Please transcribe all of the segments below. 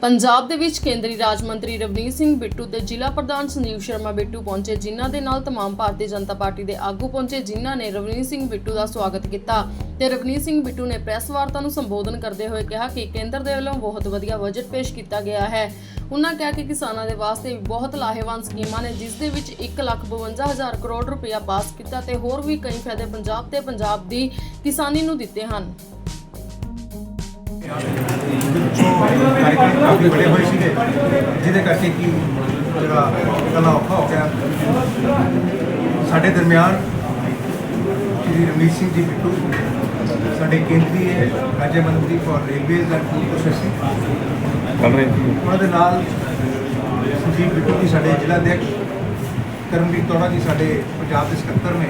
ਪੰਜਾਬ ਦੇ ਵਿੱਚ ਕੇਂਦਰੀ ਰਾਜ ਮੰਤਰੀ ਰਵਨੀਤ ਸਿੰਘ ਬਿੱਟੂ ਤੇ ਜ਼ਿਲ੍ਹਾ ਪ੍ਰਧਾਨ ਸੰਜੀਵ ਸ਼ਰਮਾ ਬਿੱਟੂ ਪਹੁੰਚੇ ਜਿਨ੍ਹਾਂ ਦੇ ਨਾਲ तमाम ਭਾਰਤੀ ਜਨਤਾ ਪਾਰਟੀ ਦੇ ਆਗੂ ਪਹੁੰਚੇ ਜਿਨ੍ਹਾਂ ਨੇ ਰਵਨੀਤ ਸਿੰਘ ਬਿੱਟੂ ਦਾ ਸਵਾਗਤ ਕੀਤਾ ਤੇ ਰਵਨੀਤ ਸਿੰਘ ਬਿੱਟੂ ਨੇ ਪ੍ਰੈਸ ਵਾਰਤਾ ਨੂੰ ਸੰਬੋਧਨ ਕਰਦੇ ਹੋਏ ਕਿਹਾ ਕਿ ਕੇਂਦਰ ਦੇ ਵੱਲੋਂ ਬਹੁਤ ਵਧੀਆ ਬਜਟ ਪੇਸ਼ ਕੀਤਾ ਗਿਆ ਹੈ ਉਹਨਾਂ ਕਿਹਾ ਕਿ ਕਿਸਾਨਾਂ ਦੇ ਵਾਸਤੇ ਵੀ ਬਹੁਤ ਲਾਹੇਵੰਦ ਸਕੀਮਾਂ ਨੇ ਜਿਸ ਦੇ ਵਿੱਚ 152000 ਕਰੋੜ ਰੁਪਇਆ ਪਾਸ ਕੀਤਾ ਤੇ ਹੋਰ ਵੀ ਕਈ ਫਾਇਦੇ ਪੰਜਾਬ ਤੇ ਪੰਜਾਬ ਦੀ ਕਿਸਾਨੀ ਨੂੰ ਦਿੱਤੇ ਹਨ ਵਿੱਚੋਂ ਕਾਰਜਕ੍ਰਮ ਕਾਫੀ ਬੜੇ ਹੋਏ ਸੀਗੇ ਜਿਹਦੇ ਕਰਕੇ ਕਿ ਜਿਹੜਾ ਕੱਲਾ ਔਖਾ ਹੋ ਗਿਆ। ਸਾਡੇ ਦਰਮਿਆਨ ਸ਼੍ਰੀ ਰਮਨੀਤ ਸਿੰਘ ਜੀ ਬਿੱਟੂ ਸਾਡੇ ਕੇਂਦਰੀ ਰਾਜ ਮੰਤਰੀ for railways and food processing ਕਰ ਰਹੇ। ਸੀ ਉਹਨਾਂ ਦੇ ਨਾਲ ਸੰਜੀਵ ਬਿੱਟੂ ਜੀ ਸਾਡੇ ਜ਼ਿਲ੍ਹਾ ਅਧਿਕਸ਼ ਕਰਮਜੀਤ ਤੋੜਾ ਜੀ ਸਾਡੇ ਪੰਜਾਬ ਦੇ ਸਕੱਤਰ ਨੇ।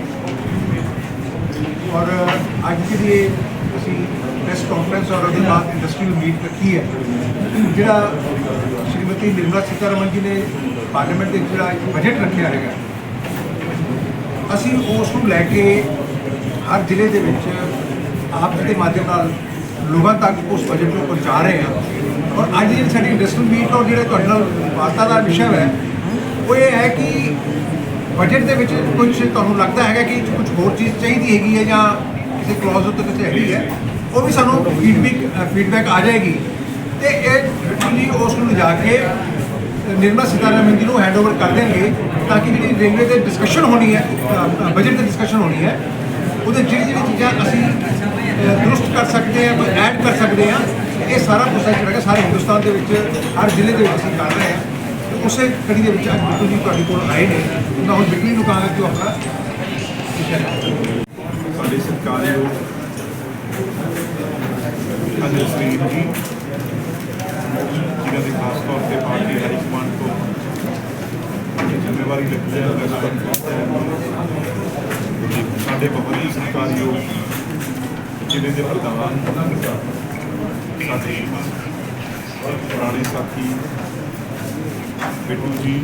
ਔਰ ਅੱਜ ਦੀ ਇਹ ਅਸੀਂ ਪ੍ਰੈਸ ਕਾਨਫਰੰਸ ਔਰ ਉਹਦੇ ਬਾਅਦ ਇੰਡਸਟਰੀਅਲ ਮੀਟ ਰੱਖੀ ਹੈ। ਜਿਹੜਾ ਸ਼੍ਰੀਮਤੀ ਨਿਰਮਲਾ ਸੀਤਾਰਮਨ ਜੀ ਨੇ ਪਾਰਲੀਮੈਂਟ ਦੇ ਜਿਹੜਾ ਬਜਟ ਰੱਖਿਆ ਹੈਗਾ, ਅਸੀਂ ਉਸ ਨੂੰ ਲੈ ਕੇ ਹਰ ਜ਼ਿਲ੍ਹੇ ਦੇ ਵਿੱਚ ਆਪ ਜੀ ਦੇ ਮਾਧਿਅਮ ਨਾਲ ਲੋਕਾਂ ਤੱਕ ਉਸ ਬਜਟ ਨੂੰ ਪਹੁੰਚਾ ਰਹੇ ਹਾਂ। ਔਰ ਅੱਜ ਜਿਹੜੀ ਸਾਡੀ ਇੰਡਸਟਰੀ ਮੀਟ ਔਰ ਜਿਹੜਾ ਤੁਹਾਡੇ ਨਾਲ ਵਾਰਤਾ ਦਾ ਵਿਸ਼ਾ ਹੈ, ਉਹ ਇਹ ਹੈ ਕਿ ਬਜਟ ਦੇ ਵਿੱਚ ਕੁਝ ਤੁਹਾਨੂੰ ਲੱਗਦਾ ਹੈਗਾ ਕਿ ਕੁਝ ਹੋਰ ਚੀਜ਼ ਚਾਹੀਦੀ ਹੈਗੀ ਹੈ ਜਾਂ ਕਿਸੇ ਕਲੌਜ਼ ਉੱਤੇ ਕੁਝ ਹੈਗੀ ਹੈ ਉਹ ਵੀ ਸਾਨੂੰ ਫੀਡਬੈਕ ਫੀਡਬੈਕ ਆ ਜਾਏਗੀ। ਤੇ ਇਹ ਜੀ ਉਸ ਨੂੰ ਲਿਜਾ ਕੇ ਨਿਰਮਲਾ ਸੀਤਾਰਮਨ ਜੀ ਨੂੰ ਹੈਂਡਓਵਰ ਕਰ ਦੇਣਗੇ ਤਾਂ ਕਿ ਜਿਹੜੀ ਰੇਲਵੇ ਤੇ ਡਿਸਕਸ਼ਨ ਹੋਣੀ ਹੈ ਬਜਟ ਤੇ ਡਿਸਕਸ਼ਨ ਹੋਣੀ ਹੈ ਉਹਦੇ ਜਿਹੜੀ ਜਿਹੜੀ ਚੀਜ਼ਾਂ ਅਸੀਂ ਅ, ਦਰੁਸਤ ਕਰ ਸਕਦੇ ਹਾਂ ਕੋਈ ਐਡ ਕਰ ਸਕਦੇ ਹਾਂ ਇਹ ਸਾਰਾ ਪ੍ਰੋਸੈਸ ਜਿਹੜਾ ਹੈਗਾ ਸਾਰੇ ਹਿੰਦੁਸਤਾਨ ਦੇ ਵਿੱਚ ਹਰ ਜ਼ਿਲ੍ਹੇ ਦੇ ਵਿੱਚ ਅਸੀਂ ਕਰ ਰਹੇ ਹਾਂ। ਤੇ ਉਸੇ ਕੜੀ ਦੇ ਵਿੱਚ ਅੱਜ ਬਿੱਟੂ ਜੀ ਤੁਹਾਡੇ ਕੋਲ ਆਏ ਨੇ। ਮੈਂ ਹੁਣ ਬਿੱਟੂ ਨੂੰ ਕਹਾਂਗਾ ਕਿ ਉਹ ਆਪਣਾ ਵਿਸ਼ਾ ਲੈ ਸਾਡੇ ਸਤਿਕਾਰਯੋਗ ਅਜੇ ਸਿੰਘ ਜੀ, ਜਿਨ੍ਹਾਂ ਦੀ ਖਾਸ ਤੌਰ ਤੇ ਪਾਰਟੀ ਹਾਈ ਕਮਾਂਡ ਤੋਂ ਜ਼ਿੰਮੇਵਾਰੀ ਲੱਗੀ ਹੈ ਸਾਡੇ ਬਹੁਤ ਹੀ। ਸਤਿਕਾਰਯੋਗ ਜ਼ਿਲ੍ਹੇ ਦੇ ਪ੍ਰਧਾਨ ਸਾਡੇ ਪੁਰਾਣੇ ਸਾਥੀ ਬਿੱਟੂ ਜੀ,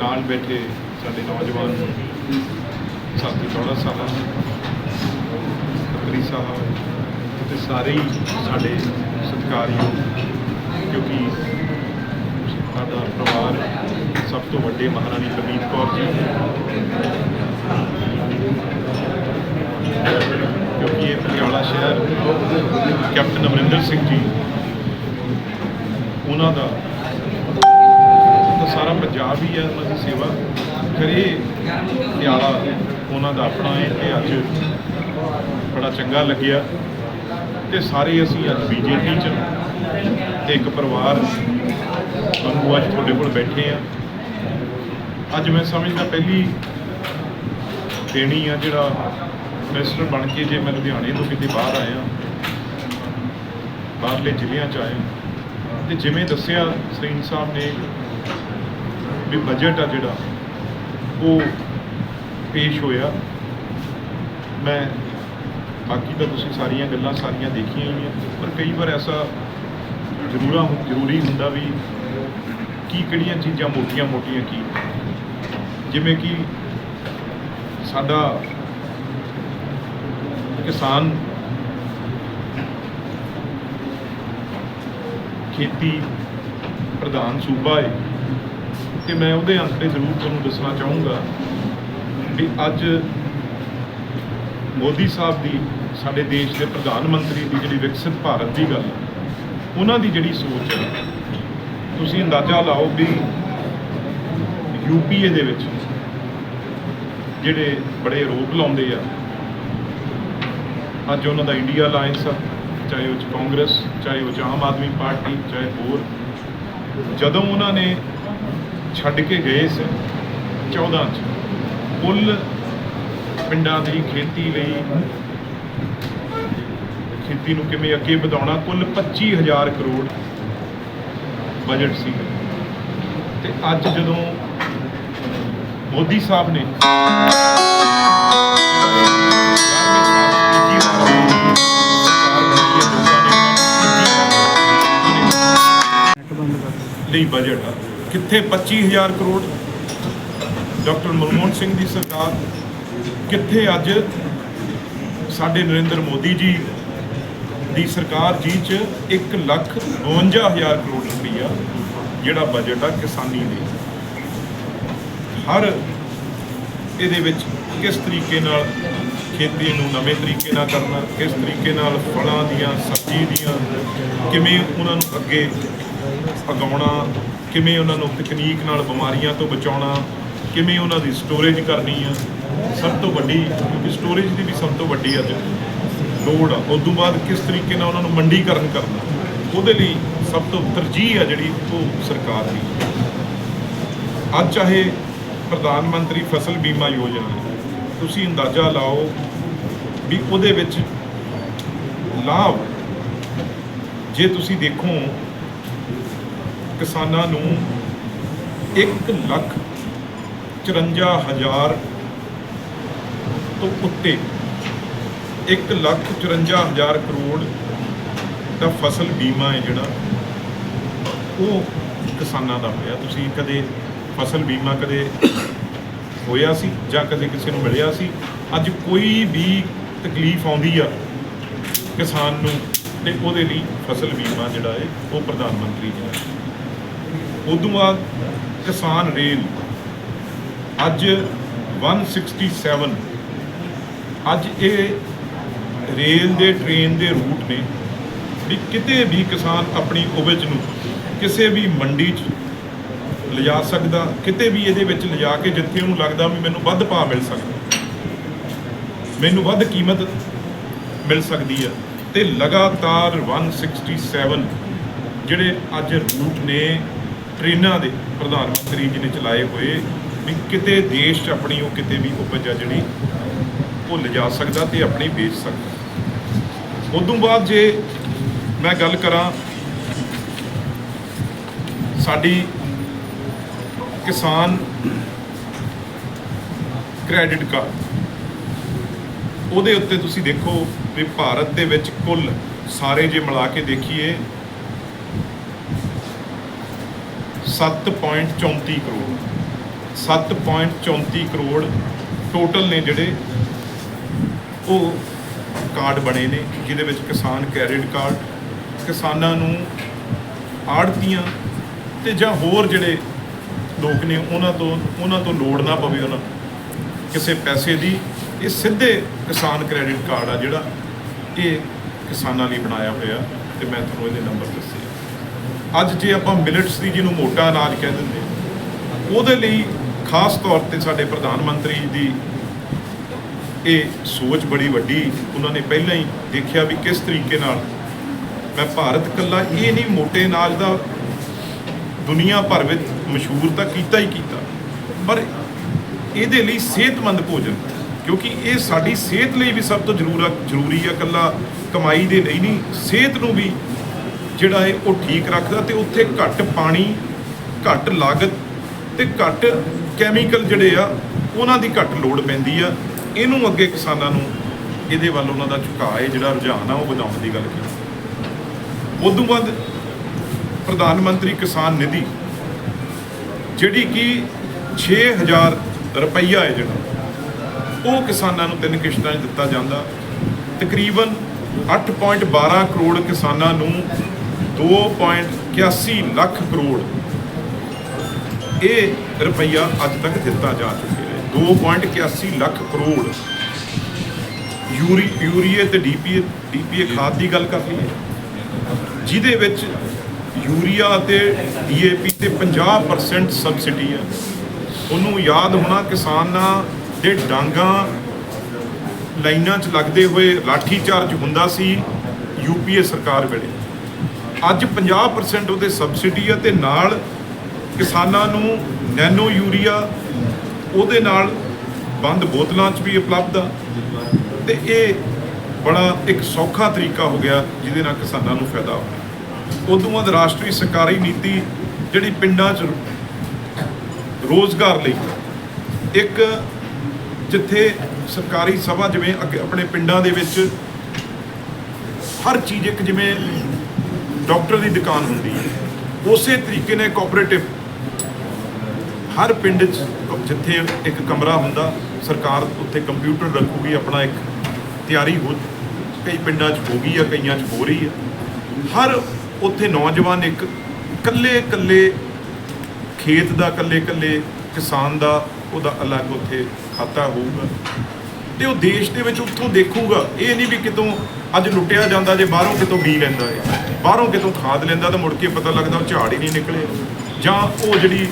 ਨਾਲ ਬੈਠੇ ਸਾਡੇ ਨੌਜਵਾਨ ਸਾਥੀ ਚੌੜਾ ਸਾਹਿਬ ਖੱਤਰੀ ਸਾਹਿਬ ਤੇ ਸਾਰੇ ਹੀ ਸਾਡੇ ਸਤਿਕਾਰਯੋਗ, ਕਿਉਂਕਿ ਸਾਡਾ ਪਰਿਵਾਰ ਸਭ ਤੋਂ ਵੱਡੇ ਮਹਾਰਾਣੀ ਪ੍ਰਨੀਤ ਕੌਰ ਜੀ। ਕਿਉਂਕਿ ਇਹ ਪਟਿਆਲਾ ਸ਼ਹਿਰ ਕੈਪਟਨ ਅਮਰਿੰਦਰ ਸਿੰਘ ਜੀ, ਉਹਨਾਂ ਦਾ ਸਾਰਾ ਪੰਜਾਬ ਹੀ ਹੈ, ਉਹਨਾਂ ਦੀ ਸੇਵਾ ਕਰੇ ਪਟਿਆਲਾ ਉਹਨਾਂ ਦਾ ਆਪਣਾ ਹੈ ਤੇ ਅੱਜ ਬੜਾ ਚੰਗਾ ਲੱਗਿਆ ਤੇ ਸਾਰੇ ਅਸੀਂ ਅੱਜ ਬੀਜੇਪੀ ਚ ਤੇ ਇੱਕ ਪਰਿਵਾਰ ਵਾਂਗੂ ਅੱਜ ਤੁਹਾਡੇ ਕੋਲ ਬੈਠੇ ਆ ਅੱਜ ਮੈਂ ਸਮਝਦਾ ਪਹਿਲੀ ਦੇਣੀ ਆ ਜਿਹੜਾ ਮਿਨਿਸਟਰ ਬਣ ਕੇ ਜੇ ਮੈਂ ਲੁਧਿਆਣੇ ਤੋਂ ਕਿਤੇ ਬਾਹਰ ਆਇਆ, ਬਾਹਰਲੇ ਜ਼ਿਲ੍ਹਿਆਂ ਚ ਆਇਆ, ਤੇ ਜਿਵੇਂ ਦੱਸਿਆ ਸਰੀਨ ਸਾਹਿਬ ਨੇ ਵੀ ਬਜਟ ਆ ਜਿਹੜਾ, ਉਹ ਪੇਸ਼ ਹੋਇਆ। ਮੈਂ ਬਾਕੀ ਤਾਂ ਤੁਸੀਂ ਸਾਰੀਆਂ ਗੱਲਾਂ ਸਾਰੀਆਂ ਦੇਖੀਆਂ ਹੀ ਆ ਪਰ ਕਈ ਵਾਰ ਐਸਾ ਜ਼ਰੂਰਾ ਜ਼ਰੂਰੀ ਹੁੰਦਾ ਵੀ ਕੀ ਕਿਹੜੀਆਂ ਚੀਜ਼ਾਂ ਮੋਟੀਆਂ-ਮੋਟੀਆਂ ਕੀ ਜਿਵੇਂ ਕਿ ਸਾਡਾ ਕਿਸਾਨ ਖੇਤੀ ਪ੍ਰਧਾਨ ਸੂਬਾ ਹੈ ਤੇ ਮੈਂ ਉਹਦੇ ਅੰਕੜੇ ਜ਼ਰੂਰ ਤੁਹਾਨੂੰ ਦੱਸਣਾ ਚਾਹੂੰਗਾ ਵੀ ਅੱਜ ਮੋਦੀ ਸਾਹਿਬ ਦੀ, ਸਾਡੇ ਦੇਸ਼ ਦੇ ਪ੍ਰਧਾਨ ਮੰਤਰੀ ਦੀ ਜਿਹੜੀ ਵਿਕਸਿਤ ਭਾਰਤ ਦੀ ਗੱਲ, ਉਹਨਾਂ ਦੀ ਜਿਹੜੀ ਸੋਚ ਹੈ, ਤੁਸੀਂ ਅੰਦਾਜ਼ਾ ਲਾਓ ਵੀ ਯੂਪੀਏ ਦੇ ਵਿੱਚ ਜਿਹੜੇ ਬੜੇ ਆਰੋਪ ਲਾਉਂਦੇ ਆ, ਅੱਜ ਉਹਨਾਂ ਦਾ ਇੰਡੀਆ ਅਲਾਈਅੰਸ ਆ, ਚਾਹੇ ਉਹ 'ਚ ਕਾਂਗਰਸ, ਚਾਹੇ ਉਹ 'ਚ ਆਮ ਆਦਮੀ ਪਾਰਟੀ, ਚਾਹੇ ਹੋਰ, ਜਦੋਂ ਉਹਨਾਂ ਨੇ ਛੱਡ ਕੇ ਗਏ ਸੀ 14 ਚ ਕੁੱਲ ਪਿੰਡਾਂ ਦੀ ਖੇਤੀ ਲਈ ਖੇਤੀ ਨੂੰ ਕਿਵੇਂ ਅੱਗੇ ਵਧਾਉਣਾ, ਕੁੱਲ 25000 ਕਰੋੜ ਬਜਟ ਸੀ। ਤੇ ਅੱਜ ਜਦੋਂ ਮੋਦੀ ਸਾਹਿਬ ਨੇ ਲਈ ਬਜਟ ਆ। ਕਿੱਥੇ 25000 ਕਰੋੜ? ਡਾਕਟਰ ਮਨਮੋਹਨ ਸਿੰਘ ਦੀ ਸਰਕਾਰ, ਕਿੱਥੇ ਅੱਜ ਸਾਡੇ ਨਰਿੰਦਰ ਮੋਦੀ ਜੀ ਦੀ ਸਰਕਾਰ ਜੀ ਚ 1 ਲੱਖ 52000 ਕਰੋੜ ਰੁਪਈਆ ਜਿਹੜਾ ਬਜਟ ਆ ਕਿਸਾਨੀ ਲਈ ਹਰ ਇਹਦੇ ਵਿੱਚ ਕਿਸ ਤਰੀਕੇ ਨਾਲ ਖੇਤੀ ਨੂੰ ਨਵੇਂ ਤਰੀਕੇ ਨਾਲ ਕਰਨਾ, ਕਿਸ ਤਰੀਕੇ ਨਾਲ ਫਲਾਂ ਦੀਆਂ, ਸਬਜ਼ੀ ਦੀਆਂ, ਕਿਵੇਂ ਉਹਨਾਂ ਨੂੰ ਅੱਗੇ ਅਗਾਉਣਾ, ਕਿਵੇਂ ਉਹਨਾਂ ਨੂੰ ਤਕਨੀਕ ਨਾਲ ਬਿਮਾਰੀਆਂ ਤੋਂ ਬਚਾਉਣਾ ਕਿਵੇਂ ਉਹਨਾਂ ਦੀ ਸਟੋਰੇਜ ਕਰਨੀ ਆ? ਸਭ ਤੋਂ ਵੱਡੀ, ਕਿਉਂਕਿ ਸਟੋਰੇਜ ਦੀ ਵੀ ਸਭ ਤੋਂ ਵੱਡੀ ਅੱਜ। ਲੋੜ ਆ। ਉਸ ਤੋਂ ਬਾਅਦ ਕਿਸ ਤਰੀਕੇ ਨਾਲ ਉਹਨਾਂ ਨੂੰ ਮੰਡੀਕਰਨ ਕਰਨਾ? ਉਹਦੇ ਲਈ ਸਭ ਤੋਂ ਤਰਜੀਹ ਆ ਜਿਹੜੀ ਉਹ ਸਰਕਾਰ ਦੀ। ਅੱਜ ਚਾਹੇ ਪ੍ਰਧਾਨ ਮੰਤਰੀ ਫਸਲ ਬੀਮਾ ਯੋਜਨਾ ਤੁਸੀਂ ਅੰਦਾਜ਼ਾ ਲਾਓ ਵੀ ਉਹਦੇ ਵਿੱਚ ਲਾਭ ਜੇ ਤੁਸੀਂ ਦੇਖੋ, ਕਿਸਾਨਾਂ ਨੂੰ 1 ਲੱਖ 54 ਹਜ਼ਾਰ ਤੋਂ ਉੱਤੇ 1 ਲੱਖ 54 ਹਜ਼ਾਰ ਕਰੋੜ ਦਾ ਫਸਲ ਬੀਮਾ ਹੈ ਜਿਹੜਾ, ਉਹ ਕਿਸਾਨਾਂ ਦਾ ਹੋਇਆ। ਤੁਸੀਂ ਕਦੇ ਫਸਲ ਬੀਮਾ ਕਦੇ ਹੋਇਆ ਸੀ ਜਾਂ ਕਦੇ ਕਿਸੇ ਨੂੰ ਮਿਲਿਆ ਸੀ? ਅੱਜ ਕੋਈ ਵੀ ਤਕਲੀਫ ਆਉਂਦੀ ਆ ਕਿਸਾਨ ਨੂੰ ਤੇ ਉਹਦੇ ਲਈ ਫਸਲ ਬੀਮਾ ਜਿਹੜਾ ਹੈ, ਉਹ ਪ੍ਰਧਾਨ ਮੰਤਰੀ ਜੀ ਦਾ ਉਦੋਂ ਬਾਅਦ ਕਿਸਾਨ ਰੇਲ ਅੱਜ 167 ਅੱਜ ਇਹ ਰੇਲ ਦੇ, ਟ੍ਰੇਨ ਦੇ ਰੂਟ ਨੇ ਵੀ ਕਿਤੇ ਵੀ ਕਿਸਾਨ ਆਪਣੀ ਉਪਜ ਨੂੰ ਕਿਸੇ ਵੀ ਮੰਡੀ 'ਚ ਲਿਜਾ ਸਕਦਾ, ਕਿਤੇ ਵੀ ਇਹਦੇ ਵਿੱਚ ਲਿਜਾ ਕੇ ਜਿੱਥੇ ਉਹਨੂੰ ਲੱਗਦਾ ਵੀ ਮੈਨੂੰ ਵੱਧ ਭਾਅ ਮਿਲ ਸਕਦਾ। ਮੈਨੂੰ ਵੱਧ ਕੀਮਤ ਮਿਲ ਸਕਦੀ ਆ। ਤੇ ਲਗਾਤਾਰ 167 ਜਿਹੜੇ ਅੱਜ ਰੂਟ ਨੇ, ਟ੍ਰੇਨਾਂ ਦੇ ਪ੍ਰਧਾਨ ਮੰਤਰੀ ਜੀ ਨੇ ਚਲਾਏ ਹੋਏ ਵੀ ਕਿਤੇ ਦੇਸ਼ 'ਚ ਆਪਣੀ ਉਹ ਕਿਤੇ ਵੀ ਉਪਜ ਆ ਜਿਹੜੀ ਉਹ ਲਿਜਾ ਸਕਦਾ ਤੇ ਆਪਣੀ ਵੇਚ ਸਕਦਾ। ਉਦੋਂ ਬਾਅਦ ਜੇ ਮੈਂ ਗੱਲ ਕਰਾਂ, ਸਾਡੀ ਕਿਸਾਨ ਕ੍ਰੈਡਿਟ ਕਾਰਡ, ਉਹਦੇ ਉੱਤੇ ਤੁਸੀਂ ਦੇਖੋ ਵੀ ਭਾਰਤ ਦੇ ਵਿੱਚ ਕੁੱਲ ਸਾਰੇ ਜੇ ਮਿਲਾ ਕੇ ਦੇਖੀਏ 7.34 ਕਰੋੜ। 7.34 ਕਰੋੜ ਟੋਟਲ ਨੇ ਜਿਹੜੇ ਉਹ ਕਾਰਡ ਬਣੇ ਨੇ, ਜਿਹਦੇ ਵਿੱਚ ਕਿਸਾਨ ਕ੍ਰੈਡਿਟ ਕਾਰਡ ਕਿਸਾਨਾਂ ਨੂੰ ਆੜਤੀਆਂ ਤੇ ਜਾਂ ਹੋਰ ਜਿਹੜੇ ਲੋਕ ਨੇ, ਉਹਨਾਂ ਤੋਂ ਉਹਨਾਂ ਤੋਂ ਲੋੜ ਨਾ ਪਵੇ ਉਹਨਾਂ ਕਿਸੇ ਪੈਸੇ ਦੀ, ਇਹ ਸਿੱਧੇ ਕਿਸਾਨ ਕ੍ਰੈਡਿਟ ਕਾਰਡ ਆ ਜਿਹੜਾ ਇਹ ਕਿਸਾਨਾਂ ਲਈ ਬਣਾਇਆ ਹੋਇਆ ਤੇ ਮੈਂ ਤੁਹਾਨੂੰ ਇਹਦੇ ਨੰਬਰ ਦੱਸੇ। ਅੱਜ ਜੇ ਆਪਾਂ ਮਿਲਟਸ ਦੀ ਜਿਹਨੂੰ ਮੋਟਾ ਅਨਾਜ ਕਹਿ ਦਿੰਦੇ ਉਹਦੇ ਲਈ ਖਾਸ ਤੌਰ ਤੇ ਸਾਡੇ ਪ੍ਰਧਾਨ ਮੰਤਰੀ ਦੀ ਇਹ ਸੋਚ ਬੜੀ ਵੱਡੀ, ਉਹਨਾਂ ਨੇ ਪਹਿਲਾਂ ਹੀ ਦੇਖਿਆ ਵੀ ਕਿਸ ਤਰੀਕੇ ਨਾਲ ਮੈਂ ਭਾਰਤ ਕੱਲਾ ਇਹ ਨਹੀਂ ਮੋਟੇ ਅਨਾਜ ਦਾ ਦੁਨੀਆ ਭਰ ਵਿੱਚ ਮਸ਼ਹੂਰ ਤਾਂ ਕੀਤਾ ਹੀ ਕੀਤਾ, ਪਰ ਇਹਦੇ ਲਈ ਸਿਹਤਮੰਦ ਭੋਜਨ, ਕਿਉਂਕਿ ਇਹ ਸਾਡੀ ਸਿਹਤ ਲਈ ਵੀ ਸਭ ਤੋਂ ਜ਼ਰੂਰਾ ਜ਼ਰੂਰੀ ਆ ਕੱਲਾ ਕਮਾਈ ਦੇ ਲਈ ਨਹੀਂ, ਸਿਹਤ ਨੂੰ ਵੀ ਜਿਹੜਾ ਹੈ ਉਹ ਠੀਕ ਰੱਖਦਾ ਤੇ ਉੱਥੇ ਘੱਟ ਪਾਣੀ, ਘੱਟ ਲਾਗਤ ਤੇ ਘੱਟ ਕੈਮੀਕਲ ਜਿਹੜੇ ਆ, ਉਹਨਾਂ ਦੀ ਘੱਟ ਲੋੜ ਪੈਂਦੀ ਆ। ਇਹਨੂੰ ਅੱਗੇ ਕਿਸਾਨਾਂ ਨੂੰ ਇਹਦੇ ਵੱਲ ਉਹਨਾਂ ਦਾ ਝੁਕਾਅ ਹੈ ਜਿਹੜਾ ਰੁਝਾਨ ਆ, ਉਹ ਵਧਾਉਣ ਦੀ ਗੱਲ ਕੀਤੀ। ਉਦੋਂ ਬਾਅਦ ਪ੍ਰਧਾਨ ਮੰਤਰੀ ਕਿਸਾਨ ਨਿਧੀ, ਜਿਹੜੀ ਕਿ 6000 ਰੁਪਈਆ ਹੈ ਜਿਹੜਾ, ਉਹ ਕਿਸਾਨਾਂ ਨੂੰ ਤਿੰਨ ਕਿਸ਼ਤਾਂ 'ਚ ਦਿੱਤਾ ਜਾਂਦਾ। ਤਕਰੀਬਨ 8.12 ਕਰੋੜ ਕਿਸਾਨਾਂ ਨੂੰ 2.81 ਲੱਖ ਕਰੋੜ ਇਹ ਰੁਪਈਆ ਅੱਜ ਤੱਕ ਦਿੱਤਾ ਜਾ ਚੁੱਕਿਆ ਹੈ। 2.81 ਲੱਖ ਕਰੋੜ ਯੂਰੀ, ਯੂਰੀਏ ਤੇ ਡੀਪੀਏ ਡੀਪੀਏ ਖਾਦ ਦੀ ਗੱਲ ਕਰ ਲਈਏ। ਜਿਹਦੇ ਵਿੱਚ ਯੂਰੀਆ ਤੇ ਡੀਏਪੀ ਤੇ 50% ਸਬਸਿਡੀ ਹੈ। ਉਹਨੂੰ ਯਾਦ ਹੋਣਾ ਕਿਸਾਨਾਂ ਦੇ ਡਾਂਗਾ ਲਾਈਨਾਂ 'ਚ ਲੱਗਦੇ ਹੋਏ ਲਾਠੀ ਚਾਰਜ ਹੁੰਦਾ ਸੀ ਯੂਪੀਏ ਸਰਕਾਰ ਵੇਲੇ। ਅੱਜ 50% ਉਹਦੇ ਸਬਸਿਡੀ ਹੈ ਤੇ ਨਾਲ ਕਿਸਾਨਾਂ ਨੂੰ ਨੈਨੋ ਯੂਰੀਆ, ਉਹਦੇ ਨਾਲ ਬੰਦ ਬੋਤਲਾਂ 'ਚ ਵੀ ਉਪਲਬਧ ਆ। ਤੇ ਇਹ ਬੜਾ ਇੱਕ ਸੌਖਾ ਤਰੀਕਾ ਹੋ ਗਿਆ, ਜਿਹਦੇ ਨਾਲ ਕਿਸਾਨਾਂ ਨੂੰ ਫਾਇਦਾ ਹੋਇਆ ਰਿਹਾ ਉਦੋਂ ਬਾਅਦ ਰਾਸ਼ਟਰੀ ਸਰਕਾਰੀ ਨੀਤੀ ਜਿਹੜੀ ਪਿੰਡਾਂ 'ਚ ਰੋਜ਼ਗਾਰ ਲਈ, ਇੱਕ ਜਿੱਥੇ ਸਰਕਾਰੀ ਸਭਾ ਜਿਵੇਂ ਅੱਗੇ ਆਪਣੇ ਪਿੰਡਾਂ ਦੇ ਵਿੱਚ ਹਰ ਚੀਜ਼ ਇੱਕ ਜਿਵੇਂ ਡਾਕਟਰ ਦੀ ਦੁਕਾਨ ਹੁੰਦੀ ਹੈ, ਉਸੇ ਤਰੀਕੇ ਨੇ ਕੋਆਪਰੇਟਿਵ ਹਰ ਪਿੰਡ 'ਚ ਜਿੱਥੇ ਇੱਕ ਕਮਰਾ ਹੁੰਦਾ, ਸਰਕਾਰ ਉੱਥੇ ਕੰਪਿਊਟਰ ਰੱਖੂਗੀ, ਆਪਣਾ ਇੱਕ ਤਿਆਰੀ ਹੋ ਕਈ ਪਿੰਡਾਂ 'ਚ ਹੋ ਗਈ ਆ, ਕਈਆਂ 'ਚ ਹੋ ਰਹੀ ਆ। ਹਰ ਉੱਥੇ ਨੌਜਵਾਨ ਇੱਕ ਇਕੱਲੇ ਇਕੱਲੇ ਖੇਤ ਦਾ, ਇਕੱਲੇ ਇਕੱਲੇ ਕਿਸਾਨ ਦਾ ਉਹਦਾ ਅਲੱਗ ਉੱਥੇ ਖਾਤਾ ਹੋਊਗਾ। ਤੇ ਉਹ ਦੇਸ਼ ਦੇ ਵਿੱਚ ਉੱਥੋਂ ਦੇਖੂਗਾ, ਇਹ ਨਹੀਂ ਵੀ ਕਿਤੋਂ ਅੱਜ ਲੁੱਟਿਆ ਜਾਂਦਾ ਜੇ ਬਾਹਰੋਂ ਕਿਤੋਂ ਬੀ ਲੈਂਦਾ ਹੈ ਬਾਹਰੋਂ ਕਿਤੋਂ ਖਾਦ ਲੈਂਦਾ ਤਾਂ ਮੁੜ ਕੇ ਪਤਾ ਲੱਗਦਾ ਉਹ ਝਾੜ ਹੀ ਨਹੀਂ ਨਿਕਲੇ। ਜਾਂ ਉਹ ਜਿਹੜੀ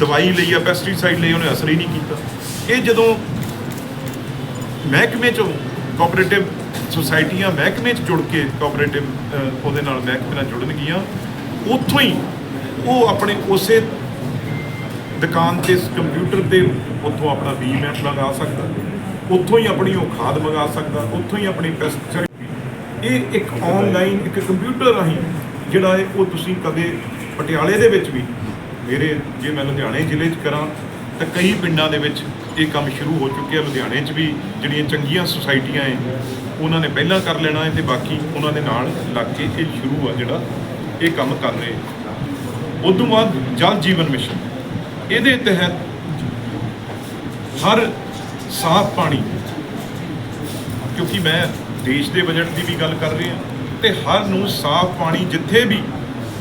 ਦਵਾਈ ਲਈ ਆ ਪੈਸਟੀਸਾਈਡ ਲਈ ਉਹਨੇ ਅਸਰ ਹੀ ਨਹੀਂ ਕੀਤਾ। ਇਹ ਜਦੋਂ ਮਹਿਕਮੇ ਚੋਂ ਕੋਆਪਰੇਟਿਵ ਸੁਸਾਇਟੀਆਂ ਮਹਿਕਮੇ ਚ ਜੁੜ ਕੇ ਕੋਆਪਰੇਟਿਵ ਉਹਦੇ ਨਾਲ ਮਹਿਕਮੇ ਨਾਲ ਜੁੜਨਗੀਆਂ ਉੱਥੋਂ ਹੀ ਉਹ ਆਪਣੇ ਉਸੇ ਦੁਕਾਨ ਤੇ ਕੰਪਿਊਟਰ ਤੇ ਉੱਥੋਂ ਆਪਣਾ ਬੀ ਮੈਪ ਲਗਾ ਸਕਦਾ। ਉੱਥੋਂ ਹੀ ਆਪਣੀ ਉਹ ਖਾਦ ਮੰਗਾ ਸਕਦਾ, ਉੱਥੋਂ ਹੀ ਆਪਣੀ ਪੈਸਟੀਸਾਈਡ ਇਹ ਇੱਕ ਆਨਲਾਈਨ ਇੱਕ ਕੰਪਿਊਟਰ ਰਾਹੀਂ ਜਿਹੜਾ ਹੈ ਉਹ ਤੁਸੀਂ ਕਦੇ ਪਟਿਆਲੇ ਦੇ ਵਿੱਚ ਵੀ ਮੇਰੇ ਜੇ ਮੈਂ ਲੁਧਿਆਣੇ ਜ਼ਿਲ੍ਹੇ 'ਚ ਕਰਾਂ, ਤਾਂ ਕਈ ਪਿੰਡਾਂ ਦੇ ਵਿੱਚ ਇਹ ਕੰਮ ਸ਼ੁਰੂ ਹੋ ਚੁੱਕਿਆ ਲੁਧਿਆਣੇ 'ਚ ਵੀ ਜਿਹੜੀਆਂ ਚੰਗੀਆਂ ਸੁਸਾਇਟੀਆਂ ਹੈ ਉਹਨਾਂ ਨੇ ਪਹਿਲਾਂ ਕਰ ਲੈਣਾ ਹੈ ਤੇ ਬਾਕੀ ਉਹਨਾਂ ਦੇ ਨਾਲ ਲੱਗ ਕੇ ਇਹ ਸ਼ੁਰੂ ਆ ਜਿਹੜਾ ਇਹ ਕੰਮ ਕਰ ਰਹੇ ਉਦੋਂ ਬਾਅਦ ਜਲ ਜੀਵਨ ਮਿਸ਼ਨ, ਇਹਦੇ ਤਹਿਤ ਹਰ ਸਾਫ਼ ਪਾਣੀ, ਕਿਉਂਕਿ ਮੈਂ ਦੇਸ਼ ਦੇ ਬਜਟ ਦੀ ਵੀ ਗੱਲ ਕਰ ਰਿਹਾ, ਤੇ ਹਰ ਨੂੰ ਸਾਫ਼ ਪਾਣੀ ਜਿੱਥੇ ਵੀ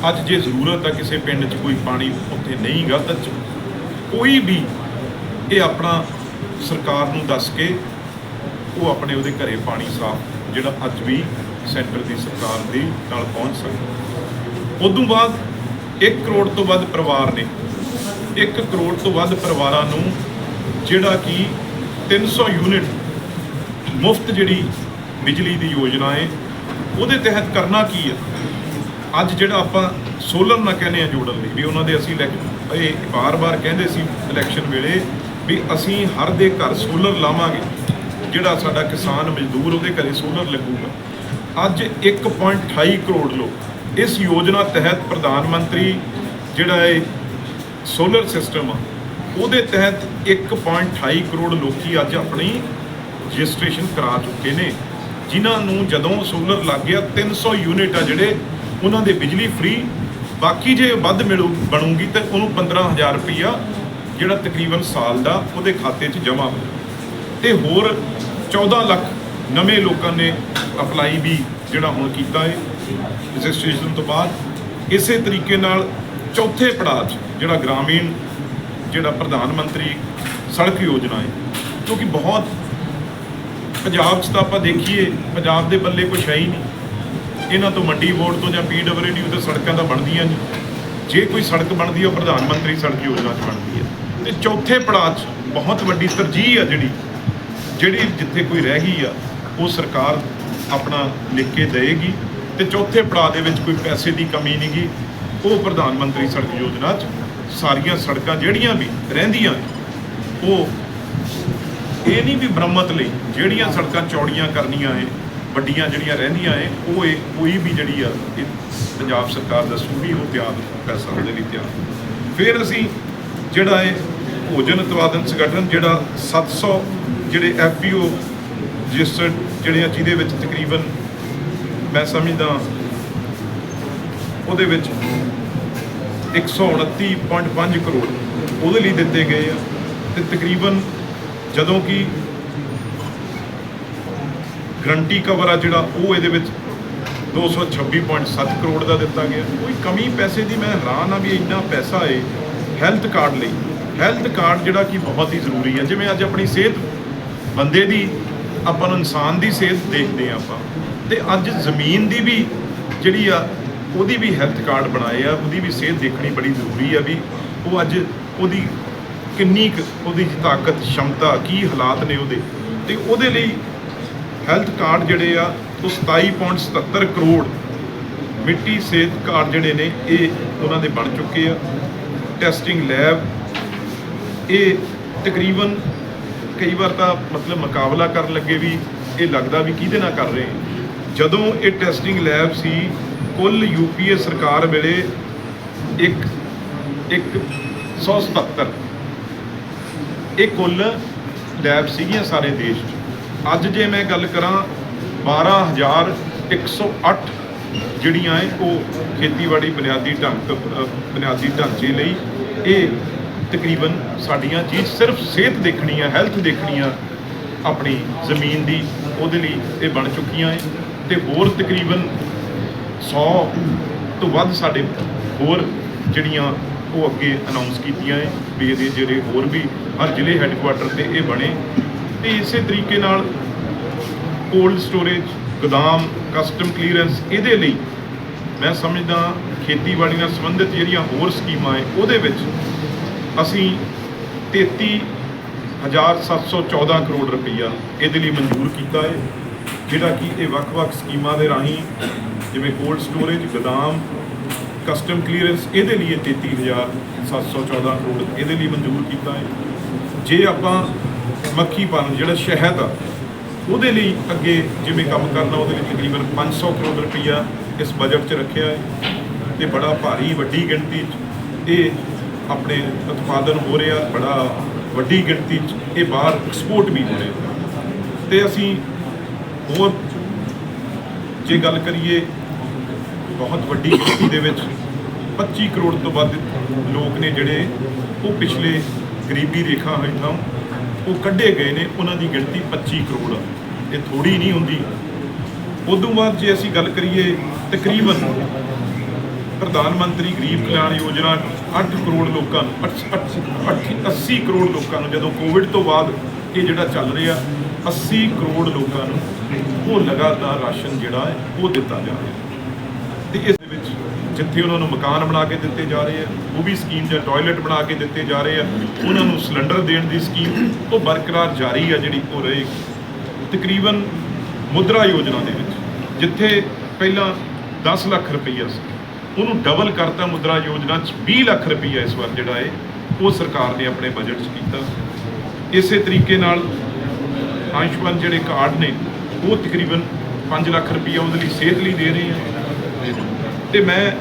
ਅੱਜ ਜੇ ਜ਼ਰੂਰਤ ਆ ਕਿਸੇ ਪਿੰਡ 'ਚ ਕੋਈ ਪਾਣੀ ਉੱਥੇ ਨਹੀਂ ਗਾ ਤਾਂ ਕੋਈ ਵੀ ਇਹ ਆਪਣਾ ਸਰਕਾਰ ਨੂੰ ਦੱਸ ਕੇ ਉਹ ਆਪਣੇ ਉਹਦੇ ਘਰੇ ਪਾਣੀ ਸਾਫ਼, ਜਿਹੜਾ ਅੱਜ ਵੀ ਸੈਂਟਰ ਦੀ ਸਰਕਾਰ ਦੀ ਨਾਲ ਪਹੁੰਚ ਸਕਦਾ। ਉਦੋਂ ਬਾਅਦ 1 ਕਰੋੜ ਤੋਂ ਵੱਧ ਪਰਿਵਾਰ ਨੇ। 1 ਕਰੋੜ ਤੋਂ ਵੱਧ ਪਰਿਵਾਰਾਂ ਨੂੰ ਜਿਹੜਾ ਕਿ 300 ਯੂਨਿਟ ਮੁਫਤ ਜਿਹੜੀ ਬਿਜਲੀ ਦੀ ਯੋਜਨਾ ਹੈ, ਉਹਦੇ ਤਹਿਤ ਕਰਨਾ ਕੀ ਹੈ? ਅੱਜ ਜਿਹੜਾ ਆਪਾਂ ਸੋਲਰ ਨਾਲ ਕਹਿੰਦੇ ਆ ਜੋੜਨ ਲਈ, ਵੀ ਉਹਨਾਂ ਦੇ ਅਸੀਂ ਇਲੈਕ- ਇਹ ਬਾਰ-ਬਾਰ ਕਹਿੰਦੇ ਸੀ ਇਲੈਕਸ਼ਨ ਵੇਲੇ ਵੀ ਅਸੀਂ ਹਰ ਦੇ ਘਰ ਸੋਲਰ ਲਾਵਾਂਗੇ, ਜਿਹੜਾ ਸਾਡਾ ਕਿਸਾਨ ਮਜ਼ਦੂਰ ਉਹਦੇ ਘਰੇ ਸੋਲਰ ਲੱਗੂਗਾ। ਅੱਜ 1.28 ਕਰੋੜ ਲੋਕ ਇਸ ਯੋਜਨਾ ਤਹਿਤ ਪ੍ਰਧਾਨ ਮੰਤਰੀ ਜਿਹੜਾ ਇਹ ਸੋਲਰ ਸਿਸਟਮ ਆ, ਉਹਦੇ ਤਹਿਤ 1.28 ਕਰੋੜ ਲੋਕੀ ਅੱਜ ਆਪਣੀ ਰਜਿਸਟ੍ਰੇਸ਼ਨ ਕਰਾ ਚੁੱਕੇ ਨੇ, ਜਿਨ੍ਹਾਂ ਨੂੰ ਜਦੋਂ ਸੋਲਰ ਲੱਗ ਗਿਆ 300 ਯੂਨਿਟ ਆ ਜਿਹੜੇ ਉਹਨਾਂ ਦੇ ਬਿਜਲੀ ਫ੍ਰੀ ਬਾਕੀ ਜੇ ਵੱਧ ਮਿਲੂ ਬਣੂਗੀ ਤੇ ਉਹਨੂੰ 15000 ਰੁਪਈਆ ਜਿਹੜਾ ਤਕਰੀਬਨ ਸਾਲ ਦਾ ਉਹਦੇ ਖਾਤੇ 'ਚ ਜਮ੍ਹਾਂ ਹੋ ਤੇ ਹੋਰ 14 ਲੱਖ ਨਵੇਂ ਲੋਕਾਂ ਨੇ ਅਪਲਾਈ ਵੀ ਜਿਹੜਾ ਹੁਣ ਕੀਤਾ ਹੈ ਰਜਿਸਟ੍ਰੇਸ਼ਨ ਤੋਂ ਬਾਅਦ। ਇਸੇ ਤਰੀਕੇ ਨਾਲ ਚੌਥੇ ਪੜਾਅ 'ਚ ਜਿਹੜਾ ਗ੍ਰਾਮੀਣ ਜਿਹੜਾ ਪ੍ਰਧਾਨ ਮੰਤਰੀ ਸੜਕ ਯੋਜਨਾ ਹੈ, ਕਿਉਂਕਿ ਬਹੁਤ ਪੰਜਾਬ 'ਚ ਤਾਂ ਆਪਾਂ ਦੇਖੀਏ, ਪੰਜਾਬ ਦੇ ਬੱਲੇ ਕੁਛ ਹੈ ਹੀ ਨਹੀਂ। ਇਹਨਾਂ ਤੋਂ ਮੰਡੀ ਬੋਰਡ ਤੋਂ ਜਾਂ ਪੀਡਬਲਯੂਡੀ ਤੋਂ ਸੜਕਾਂ ਤਾਂ ਬਣਦੀਆਂ ਨਹੀਂ। ਜੇ ਕੋਈ ਸੜਕ ਬਣਦੀ ਹੈ, ਉਹ ਪ੍ਰਧਾਨ ਮੰਤਰੀ ਸੜਕ ਯੋਜਨਾ 'ਚ ਬਣਦੀ ਹੈ। ਤੇ ਚੌਥੇ ਪੜਾਅ 'ਚ ਬਹੁਤ ਵੱਡੀ ਤਰਜੀਹ ਆ ਜਿਹੜੀ ਜਿਹੜੀ ਜਿੱਥੇ ਕੋਈ ਰਹਿ ਗਈ ਆ, ਉਹ ਸਰਕਾਰ ਆਪਣਾ ਲਿਖ ਕੇ ਦੇਏਗੀ। ਤੇ ਚੌਥੇ ਪੜਾਅ ਦੇ ਵਿੱਚ ਕੋਈ ਪੈਸੇ ਦੀ ਕਮੀ ਨਹੀਂਗੀ ਉਹ ਪ੍ਰਧਾਨ ਮੰਤਰੀ ਸੜਕ ਯੋਜਨਾ 'ਚ ਸਾਰੀਆਂ ਸੜਕਾਂ ਜਿਹੜੀਆਂ ਵੀ ਰਹਿੰਦੀਆਂ, ਉਹ ਇਹ ਨਹੀਂ ਵੀ ਮੁਰੰਮਤ ਲਈ ਜਿਹੜੀਆਂ ਸੜਕਾਂ ਚੌੜੀਆਂ ਕਰਨੀਆਂ ਏ ਵੱਡੀਆਂ ਜਿਹੜੀਆਂ ਰਹਿੰਦੀਆਂ ਏ, ਉਹ ਇਹ ਕੋਈ ਵੀ ਜਿਹੜੀ ਆ, ਇਹ ਪੰਜਾਬ ਸਰਕਾਰ ਦੱਸੂਗੀ ਉਹ ਤਿਆਰ ਪੈਸਾ ਉਹਦੇ ਲਈ ਤਿਆਰ ਫਿਰ ਅਸੀਂ ਜਿਹੜਾ ਹੈ ਭੋਜਨ ਉਤਪਾਦਨ ਸੰਗਠਨ, ਜਿਹੜਾ 700 ਜਿਹੜੇ ਐਫਪੀਓ ਰਜਿਸਟਰਡ ਜਿਹੜੇ ਆ, ਜਿਹਦੇ ਵਿੱਚ ਤਕਰੀਬਨ ਮੈਂ ਸਮਝਦਾ ਉਹਦੇ ਵਿੱਚ 129.5 ਕਰੋੜ ਉਹਦੇ ਲਈ ਦਿੱਤੇ ਗਏ ਆ। ਤੇ ਤਕਰੀਬਨ ਜਦੋਂ ਕਿ ਗਰੰਟੀ ਕਵਰ ਆ ਜਿਹੜਾ, ਉਹ ਇਹਦੇ ਵਿੱਚ 226.7 ਕਰੋੜ ਦਾ ਦਿੱਤਾ ਗਿਆ। ਕੋਈ ਕਮੀ ਪੈਸੇ ਦੀ ਮੈਂ ਹੈਰਾਨ ਆ ਵੀ ਇੰਨਾ ਪੈਸਾ ਏ ਹੈਲਥ ਕਾਰਡ ਲਈ। ਹੈਲਥ ਕਾਰਡ ਜਿਹੜਾ ਕਿ ਬਹੁਤ ਹੀ ਜ਼ਰੂਰੀ ਹੈ ਜਿਵੇਂ ਅੱਜ ਆਪਣੀ ਸਿਹਤ, ਬੰਦੇ ਦੀ, ਆਪਾਂ ਨੂੰ ਇਨਸਾਨ ਦੀ ਸਿਹਤ ਦੇਖਦੇ ਆ ਆਪਾਂ। ਤੇ ਅੱਜ ਜ਼ਮੀਨ ਦੀ ਵੀ ਜਿਹੜੀ ਆ, ਉਹਦੀ ਵੀ ਹੈਲਥ ਕਾਰਡ ਬਣਾਏ ਆ। ਉਹਦੀ ਵੀ ਸਿਹਤ ਦੇਖਣੀ ਬੜੀ ਜ਼ਰੂਰੀ ਆ ਵੀ ਉਹ ਅੱਜ ਉਹਦੀ ਕਿੰਨੀ ਕੁ, ਉਹਦੀ ਤਾਕਤ, ਸ਼ਮਤਾ, ਕੀ ਹਾਲਾਤ ਨੇ ਉਹਦੇ। ਤੇ ਉਹਦੇ ਲਈ ਹੈਲਥ ਕਾਰਡ ਜਿਹੜੇ ਆ, ਉਹ 27.77 ਕਰੋੜ ਮਿੱਟੀ ਸਿਹਤ ਕਾਰਡ ਜਿਹੜੇ ਨੇ, ਇਹ ਉਹਨਾਂ ਦੇ ਬਣ ਚੁੱਕੇ ਆ। ਟੈਸਟਿੰਗ ਲੈਬ ਇਹ ਤਕਰੀਬਨ ਕਈ ਵਾਰ ਤਾਂ ਮਤਲਬ ਮੁਕਾਬਲਾ ਕਰਨ ਲੱਗੇ ਵੀ, ਇਹ ਲੱਗਦਾ ਵੀ ਕਿਹਦੇ ਨਾਲ ਕਰ ਰਹੇ ਜਦੋਂ ਇਹ ਟੈਸਟਿੰਗ ਲੈਬ ਸੀ, ਕੁੱਲ ਯੂਪੀਏ ਸਰਕਾਰ ਵੇਲੇ ਇੱਕ ਇੱਕ 177 ਇਹ ਕੁੱਲ ਲੈਬ ਸੀਗੀਆਂ ਸਾਰੇ ਦੇਸ਼ 'ਚ। ਅੱਜ ਜੇ ਮੈਂ ਗੱਲ ਕਰਾਂ 12108 ਜਿਹੜੀਆਂ ਹੈ ਉਹ ਖੇਤੀਬਾੜੀ ਬੁਨਿਆਦੀ ਢੰਗ ਬੁਨਿਆਦੀ ਢਾਂਚੇ ਲਈ ਇਹ ਤਕਰੀਬਨ ਸਾਡੀਆਂ ਚੀਜ਼ ਸਿਰਫ ਸਿਹਤ ਦੇਖਣੀ ਆ ਹੈਲਥ ਦੇਖਣੀ ਆ ਆਪਣੀ ਜ਼ਮੀਨ ਦੀ, ਉਹਦੇ ਲਈ ਇਹ ਬਣ ਚੁੱਕੀਆਂ ਹੈ ਤੇ ਹੋਰ ਤਕਰੀਬਨ 100 ਤੋਂ ਵੱਧ ਸਾਡੇ ਹੋਰ ਜਿਹੜੀਆਂ ਉਹ ਅੱਗੇ ਅਨਾਉਂਸ ਕੀਤੀਆਂ ਹੈ ਵੀ ਇਹਦੇ ਜਿਹੜੇ ਹੋਰ ਵੀ ਹਰ ਜ਼ਿਲ੍ਹੇ ਹੈੱਡਕੁਆਟਰ ਤੇ ਇਹ ਬਣੇ। ਤੇ ਇਸੇ ਤਰੀਕੇ ਨਾਲ ਕੋਲਡ ਸਟੋਰੇਜ ਗੋਦਾਮ ਕਸਟਮ ਕਲੀਅਰੈਂਸ ਇਹਦੇ ਲਈ ਮੈਂ ਸਮਝਦਾ ਖੇਤੀਬਾੜੀ ਨਾਲ ਸੰਬੰਧਿਤ ਜਿਹੜੀਆਂ ਹੋਰ ਸਕੀਮਾਂ ਹੈ, ਉਹਦੇ ਵਿੱਚ ਅਸੀਂ 33714 ਕਰੋੜ ਰੁਪਈਆ ਇਹਦੇ ਲਈ ਮਨਜ਼ੂਰ ਕੀਤਾ ਹੈ, ਜਿਹੜਾ ਕਿ ਇਹ ਵੱਖ-ਵੱਖ ਸਕੀਮਾਂ ਦੇ ਰਾਹੀਂ ਜਿਵੇਂ ਕੋਲਡ ਸਟੋਰੇਜ ਗੋਦਾਮ ਕਸਟਮ ਕਲੀਅਰੈਂਸ ਇਹਦੇ ਲਈ ਇਹ 33714 ਕਰੋੜ ਇਹਦੇ ਲਈ ਮਨਜ਼ੂਰ ਕੀਤਾ ਹੈ। ਜੇ ਆਪਾਂ ਮੱਖੀ ਪਾਲਣ ਜਿਹੜਾ ਸ਼ਹਿਦ ਆ, ਉਹਦੇ ਲਈ ਅੱਗੇ ਜਿਵੇਂ ਕੰਮ ਕਰਨਾ, ਉਹਦੇ ਲਈ ਤਕਰੀਬਨ 500 ਕਰੋੜ ਰੁਪਈਆ ਇਸ ਬਜਟ 'ਚ ਰੱਖਿਆ ਹੈ ਤੇ ਬੜਾ ਭਾਰੀ, ਵੱਡੀ ਗਿਣਤੀ 'ਚ ਇਹ ਆਪਣੇ ਉਤਪਾਦਨ ਹੋ ਰਿਹਾ, ਬੜਾ ਵੱਡੀ ਗਿਣਤੀ 'ਚ ਇਹ ਬਾਹਰ ਐਕਸਪੋਰਟ ਵੀ ਹੋ ਰਿਹਾ। ਤੇ ਅਸੀਂ ਹੋਰ ਜੇ ਗੱਲ ਕਰੀਏ ਬਹੁਤ ਵੱਡੀ ਗਿਣਤੀ ਦੇ ਵਿੱਚ 25 ਕਰੋੜ ਤੋਂ ਵੱਧ ਲੋਕ ਨੇ ਜਿਹੜੇ ਉਹ ਪਿਛਲੇ ਗਰੀਬੀ ਰੇਖਾ ਹੇਠਾਂ ਉਹ ਕੱਢੇ ਗਏ ਨੇ, ਉਹਨਾਂ ਦੀ ਗਿਣਤੀ 25 ਕਰੋੜ ਆ। ਇਹ ਥੋੜੀ ਨਹੀਂ ਹੁੰਦੀ। ਉਦੋਂ ਬਾਅਦ ਜੇ ਅਸੀਂ ਗੱਲ ਕਰੀਏ, ਤਕਰੀਬਨ ਪ੍ਰਧਾਨ ਮੰਤਰੀ ਗਰੀਬ ਕਲਿਆਣ ਯੋਜਨਾ 8 ਕਰੋੜ ਲੋਕਾਂ ਨੂੰ 80 ਕਰੋੜ ਲੋਕਾਂ ਨੂੰ, ਜਦੋਂ ਕੋਵਿਡ ਤੋਂ ਬਾਅਦ ਇਹ ਜਿਹੜਾ ਚੱਲ ਰਿਹਾ 80 ਕਰੋੜ ਲੋਕਾਂ ਨੂੰ ਉਹ ਲਗਾਤਾਰ ਰਾਸ਼ਨ ਜਿਹੜਾ ਹੈ, ਉਹ ਦਿੱਤਾ ਜਾ ਰਿਹਾ। ਤੇ ਇਸ ਜਿੱਥੇ ਉਹਨਾਂ ਨੂੰ ਮਕਾਨ ਬਣਾ ਕੇ ਦਿੱਤੇ ਜਾ ਰਹੇ ਆ, ਉਹ ਵੀ ਸਕੀਮ ਜਾਂ ਟਾਇਲਟ ਬਣਾ ਕੇ ਦਿੱਤੇ ਜਾ ਰਹੇ ਆ, ਉਹਨਾਂ ਨੂੰ ਸਿਲੰਡਰ ਦੇਣ ਦੀ ਸਕੀਮ ਉਹ ਬਰਕਰਾਰ ਜਾਰੀ ਆ ਜਿਹੜੀ ਉਹ ਰਹੇਗੀ ਤਕਰੀਬਨ ਮੁਦਰਾ ਯੋਜਨਾ ਦੇ ਵਿੱਚ, ਜਿੱਥੇ ਪਹਿਲਾਂ 10 ਲੱਖ ਰੁਪਈਆ ਸੀ। ਉਹਨੂੰ ਡਬਲ ਕਰਤਾ ਮੁਦਰਾ ਯੋਜਨਾ ਚ 20 ਲੱਖ ਰੁਪਈਆ ਇਸ ਵਾਰ ਜਿਹੜਾ ਹੈ ਉਹ ਸਰਕਾਰ ਨੇ ਆਪਣੇ ਬਜਟ 'ਚ ਕੀਤਾ। ਇਸੇ ਤਰੀਕੇ ਨਾਲ ਆਯੁਸ਼ਮਾਨ ਜਿਹੜੇ ਕਾਰਡ ਨੇ, ਉਹ ਤਕਰੀਬਨ 5 ਲੱਖ ਰੁਪਈਆ ਉਹਦੇ ਲਈ ਸਿਹਤ ਲਈ ਦੇ ਰਹੇ ਆ। ਤੇ ਮੈਂ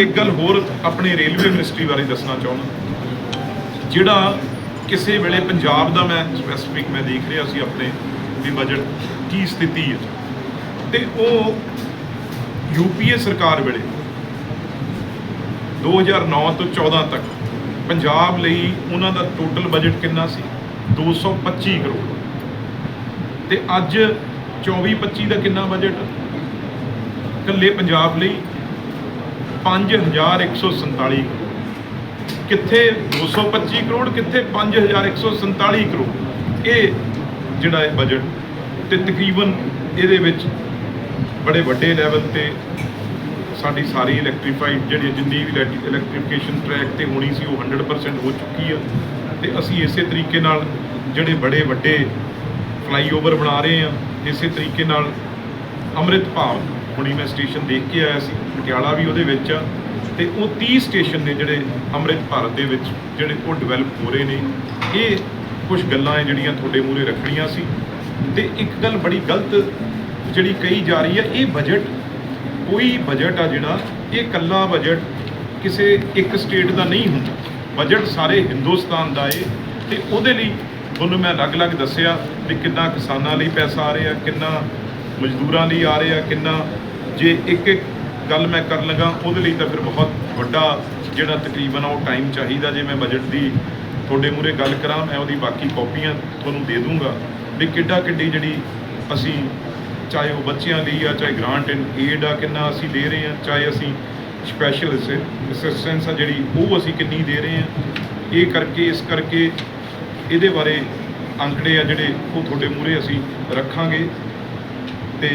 ਇੱਕ ਗੱਲ ਹੋਰ ਆਪਣੇ ਰੇਲਵੇ ਮਿਨਿਸਟਰੀ ਬਾਰੇ ਦੱਸਣਾ ਚਾਹੁੰਦਾ। ਜਿਹੜਾ ਕਿਸੇ ਵੇਲੇ ਪੰਜਾਬ ਦਾ ਮੈਂ ਸਪੈਸੀਫਿਕ ਮੈਂ ਦੇਖ ਰਿਹਾ ਸੀ ਆਪਣੇ ਵੀ ਬਜਟ ਕੀ ਸਥਿਤੀ ਹੈ। ਤੇ ਉਹ ਯੂਪੀਏ ਸਰਕਾਰ ਵੇਲੇ 2009 ਤੋਂ 14 ਤੱਕ ਪੰਜਾਬ ਲਈ ਉਹਨਾਂ ਦਾ ਟੋਟਲ ਬਜਟ ਕਿੰਨਾ ਸੀ? 225 ਕਰੋੜ। ਤੇ ਅੱਜ 24 25 ਦਾ ਕਿੰਨਾ ਬਜਟ ਇਕੱਲੇ ਪੰਜਾਬ ਲਈ 5147 ਕਰੋੜ ਕਿੱਥੇ 225 ਕਰੋੜ, ਕਿੱਥੇ 5147 ਕਰੋੜ? ਇਹ ਜਿਹੜਾ ਹੈ ਬਜਟ ਤੇ ਤਕਰੀਬਨ ਇਹਦੇ ਵਿੱਚ ਬੜੇ ਵੱਡੇ ਲੈਵਲ ਤੇ ਸਾਡੀ ਸਾਰੀ ਇਲੈਕਟ੍ਰੀਫਾਈਡ ਜਿਹੜੀ ਜਿੰਨੀ ਵੀ ਇਲੈਕਟ੍ਰੀਫਿਕੇਸ਼ਨ ਟਰੈਕ ਤੇ ਹੋਣੀ ਸੀ, ਉਹ 100% ਹੋ ਚੁੱਕੀ ਆ। ਤੇ ਅਸੀਂ ਇਸੇ ਤਰੀਕੇ ਨਾਲ ਜਿਹੜੇ ਬੜੇ ਵੱਡੇ ਫਲਾਈਓਵਰ ਬਣਾ ਰਹੇ ਆ, ਇਸੇ ਤਰੀਕੇ ਨਾਲ ਅੰਮ੍ਰਿਤ ਭਾਵ ਹੁਣੀ ਮੈਂ ਸਟੇਸ਼ਨ ਦੇਖ ਕੇ ਆਇਆ ਸੀ, ਪਟਿਆਲਾ ਵੀ ਉਹਦੇ ਵਿੱਚ ਆ, ਤੇ ਉਹ 30 ਸਟੇਸ਼ਨ ਨੇ ਜਿਹੜੇ ਅੰਮ੍ਰਿਤ ਭਾਰਤ ਦੇ ਵਿੱਚ ਜਿਹੜੇ ਉਹ ਡਿਵੈਲਪ ਹੋ ਰਹੇ ਨੇ। ਇਹ ਕੁਝ ਗੱਲਾਂ ਹੈ ਜਿਹੜੀਆਂ ਤੁਹਾਡੇ ਮੂਹਰੇ ਰੱਖਣੀਆਂ ਸੀ। ਤੇ ਇੱਕ ਗੱਲ ਬੜੀ ਗਲਤ ਜਿਹੜੀ ਕਹੀ ਜਾ ਰਹੀ ਹੈ, ਇਹ ਬਜਟ ਕੋਈ ਬਜਟ ਆ ਜਿਹੜਾ, ਇਹ ਕੱਲਾ ਬਜਟ ਕਿਸੇ ਇੱਕ ਸਟੇਟ ਦਾ ਨਹੀਂ ਹੁੰਦਾ। ਬਜਟ ਸਾਰੇ ਹਿੰਦੁਸਤਾਨ ਦਾ ਏ, ਤੇ ਉਹਦੇ ਲਈ ਤੁਹਾਨੂੰ ਮੈਂ ਅਲੱਗ-ਅਲੱਗ ਦੱਸਿਆ ਵੀ ਕਿੰਨਾ ਕਿਸਾਨਾਂ ਲਈ ਪੈਸਾ ਆ ਰਿਹਾ, ਕਿੰਨਾ ਮਜ਼ਦੂਰਾਂ ਲਈ ਆ ਰਿਹਾ, ਕਿੰਨਾ ਜੇ ਇੱਕ ਇੱਕ ਗੱਲ ਮੈਂ ਕਰਨ ਲੱਗਾ, ਉਹਦੇ ਲਈ ਤਾਂ ਫਿਰ ਬਹੁਤ ਵੱਡਾ ਜਿਹੜਾ ਤਕਰੀਬਨ ਆ ਉਹ ਟਾਈਮ ਚਾਹੀਦਾ ਜੇ ਮੈਂ ਬਜਟ ਦੀ ਤੁਹਾਡੇ ਮੂਹਰੇ ਗੱਲ ਕਰਾਂ, ਮੈਂ ਉਹਦੀ ਬਾਕੀ ਕਾਪੀਆਂ ਤੁਹਾਨੂੰ ਦੇ ਦੂੰਗਾ ਵੀ ਕਿੱਡਾ ਕਿੱਡੀ ਜਿਹੜੀ ਅਸੀਂ ਚਾਹੇ ਉਹ ਬੱਚਿਆਂ ਲਈ ਆ, ਚਾਹੇ ਗ੍ਰਾਂਟ ਐਂਡ ਏਡ ਆ, ਕਿੰਨਾ ਅਸੀਂ ਦੇ ਰਹੇ ਆ, ਚਾਹੇ ਅਸੀਂ ਸਪੈਸ਼ਲ ਅਸਿਸਟੈਂਸ ਆ ਜਿਹੜੀ ਉਹ ਅਸੀਂ ਕਿੰਨੀ ਦੇ ਰਹੇ ਆ। ਇਹ ਕਰਕੇ, ਇਸ ਕਰਕੇ ਇਹਦੇ ਬਾਰੇ ਅੰਕੜੇ ਆ ਜਿਹੜੇ ਉਹ ਤੁਹਾਡੇ ਮੂਹਰੇ ਅਸੀਂ ਰੱਖਾਂਗੇ ਤੇ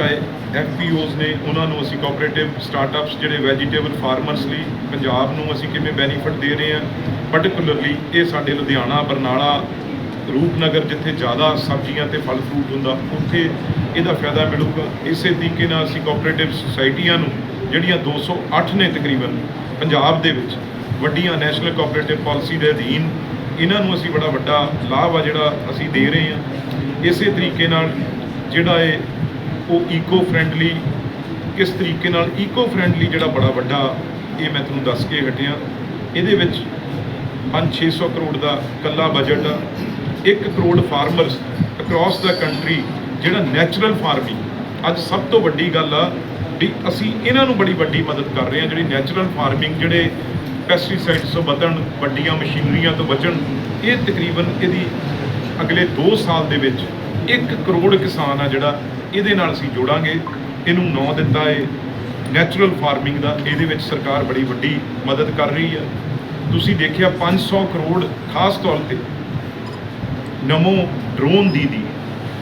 ਚਾਹੇ ਐਫਪੀਓਜ਼ ਨੇ, ਉਹਨਾਂ ਨੂੰ ਅਸੀਂ ਕੋਆਪਰੇਟਿਵ ਸਟਾਰਟਅਪਸ ਜਿਹੜੇ ਵੈਜੀਟੇਬਲ ਫਾਰਮਰਸ ਲਈ ਪੰਜਾਬ ਨੂੰ ਅਸੀਂ ਕਿਵੇਂ ਬੈਨੀਫਿਟ ਦੇ ਰਹੇ ਹਾਂ ਪਾਰਟਿਕੂਲਰਲੀ ਇਹ ਸਾਡੇ ਲੁਧਿਆਣਾ, ਬਰਨਾਲਾ, ਰੂਪਨਗਰ ਜਿੱਥੇ ਜ਼ਿਆਦਾ ਸਬਜ਼ੀਆਂ ਤੇ ਫਲ ਫਰੂਟ ਹੁੰਦਾ, ਉੱਥੇ ਇਹਦਾ ਫਾਇਦਾ ਮਿਲੂਗਾ। ਇਸੇ ਤਰੀਕੇ ਨਾਲ ਅਸੀਂ ਕੋਆਪਰੇਟਿਵ ਸੁਸਾਇਟੀਆਂ ਨੂੰ, ਜਿਹੜੀਆਂ 208 ਨੇ ਤਕਰੀਬਨ ਪੰਜਾਬ ਦੇ ਵਿੱਚ, ਵੱਡੀਆਂ ਨੈਸ਼ਨਲ ਕੋਆਪਰੇਟਿਵ ਪਾਲਿਸੀ ਦੇ ਅਧੀਨ, ਇਹਨਾਂ ਨੂੰ ਅਸੀਂ ਬੜਾ ਵੱਡਾ ਲਾਭ ਆ ਜਿਹੜਾ ਅਸੀਂ ਦੇ ਰਹੇ ਹਾਂ। ਇਸੇ ਤਰੀਕੇ ਨਾਲ ਜਿਹੜਾ ਇਹ ਉਹ ਈਕੋ ਫ੍ਰੈਂਡਲੀ ਕਿਸ ਤਰੀਕੇ ਨਾਲ ਈਕੋ ਫ੍ਰੈਂਡਲੀ ਜਿਹੜਾ ਬੜਾ ਵੱਡਾ ਇਹ ਮੈਂ ਤੁਹਾਨੂੰ ਦੱਸ ਕੇ ਹਟਿਆ। ਇਹਦੇ ਵਿੱਚ 5-600 ਕਰੋੜ ਦਾ ਕੱਲਾ ਬਜਟ ਆ। 1 ਕਰੋੜ ਫਾਰਮਰਸ ਅਕ੍ਰੋਸ ਦਾ ਕੰਟਰੀ ਜਿਹੜਾ ਨੈਚੁਰਲ ਫਾਰਮਿੰਗ ਅੱਜ ਸਭ ਤੋਂ ਵੱਡੀ ਗੱਲ ਆ ਵੀ ਅਸੀਂ ਇਹਨਾਂ ਨੂੰ ਬੜੀ ਵੱਡੀ ਮਦਦ ਕਰ ਰਹੇ ਹਾਂ ਜਿਹੜੀ ਨੈਚੁਰਲ ਫਾਰਮਿੰਗ ਜਿਹੜੇ ਪੈਸਟੀਸਾਈਡਸ ਤੋਂ ਬਚਣ ਵੱਡੀਆਂ ਮਸ਼ੀਨਰੀਆਂ ਤੋਂ ਬਚਣ, ਇਹ ਤਕਰੀਬਨ ਇਹਦੀ ਅਗਲੇ 2 ਸਾਲ ਦੇ ਵਿੱਚ 1 ਕਰੋੜ ਕਿਸਾਨ ਆ ਜਿਹੜਾ ਇਹਦੇ ਨਾਲ ਅਸੀਂ ਜੋੜਾਂਗੇ। ਇਹਨੂੰ ਨਾਂ ਦਿੱਤਾ ਹੈ ਨੈਚੁਰਲ ਫਾਰਮਿੰਗ ਦਾ। ਇਹਦੇ ਵਿੱਚ ਸਰਕਾਰ ਬੜੀ ਵੱਡੀ ਮਦਦ ਕਰ ਰਹੀ ਆ। ਤੁਸੀਂ ਦੇਖਿਆ 500 ਕਰੋੜ ਖਾਸ ਤੌਰ ਤੇ ਨਮੋ ਡਰੋਨ ਦੀਦੀ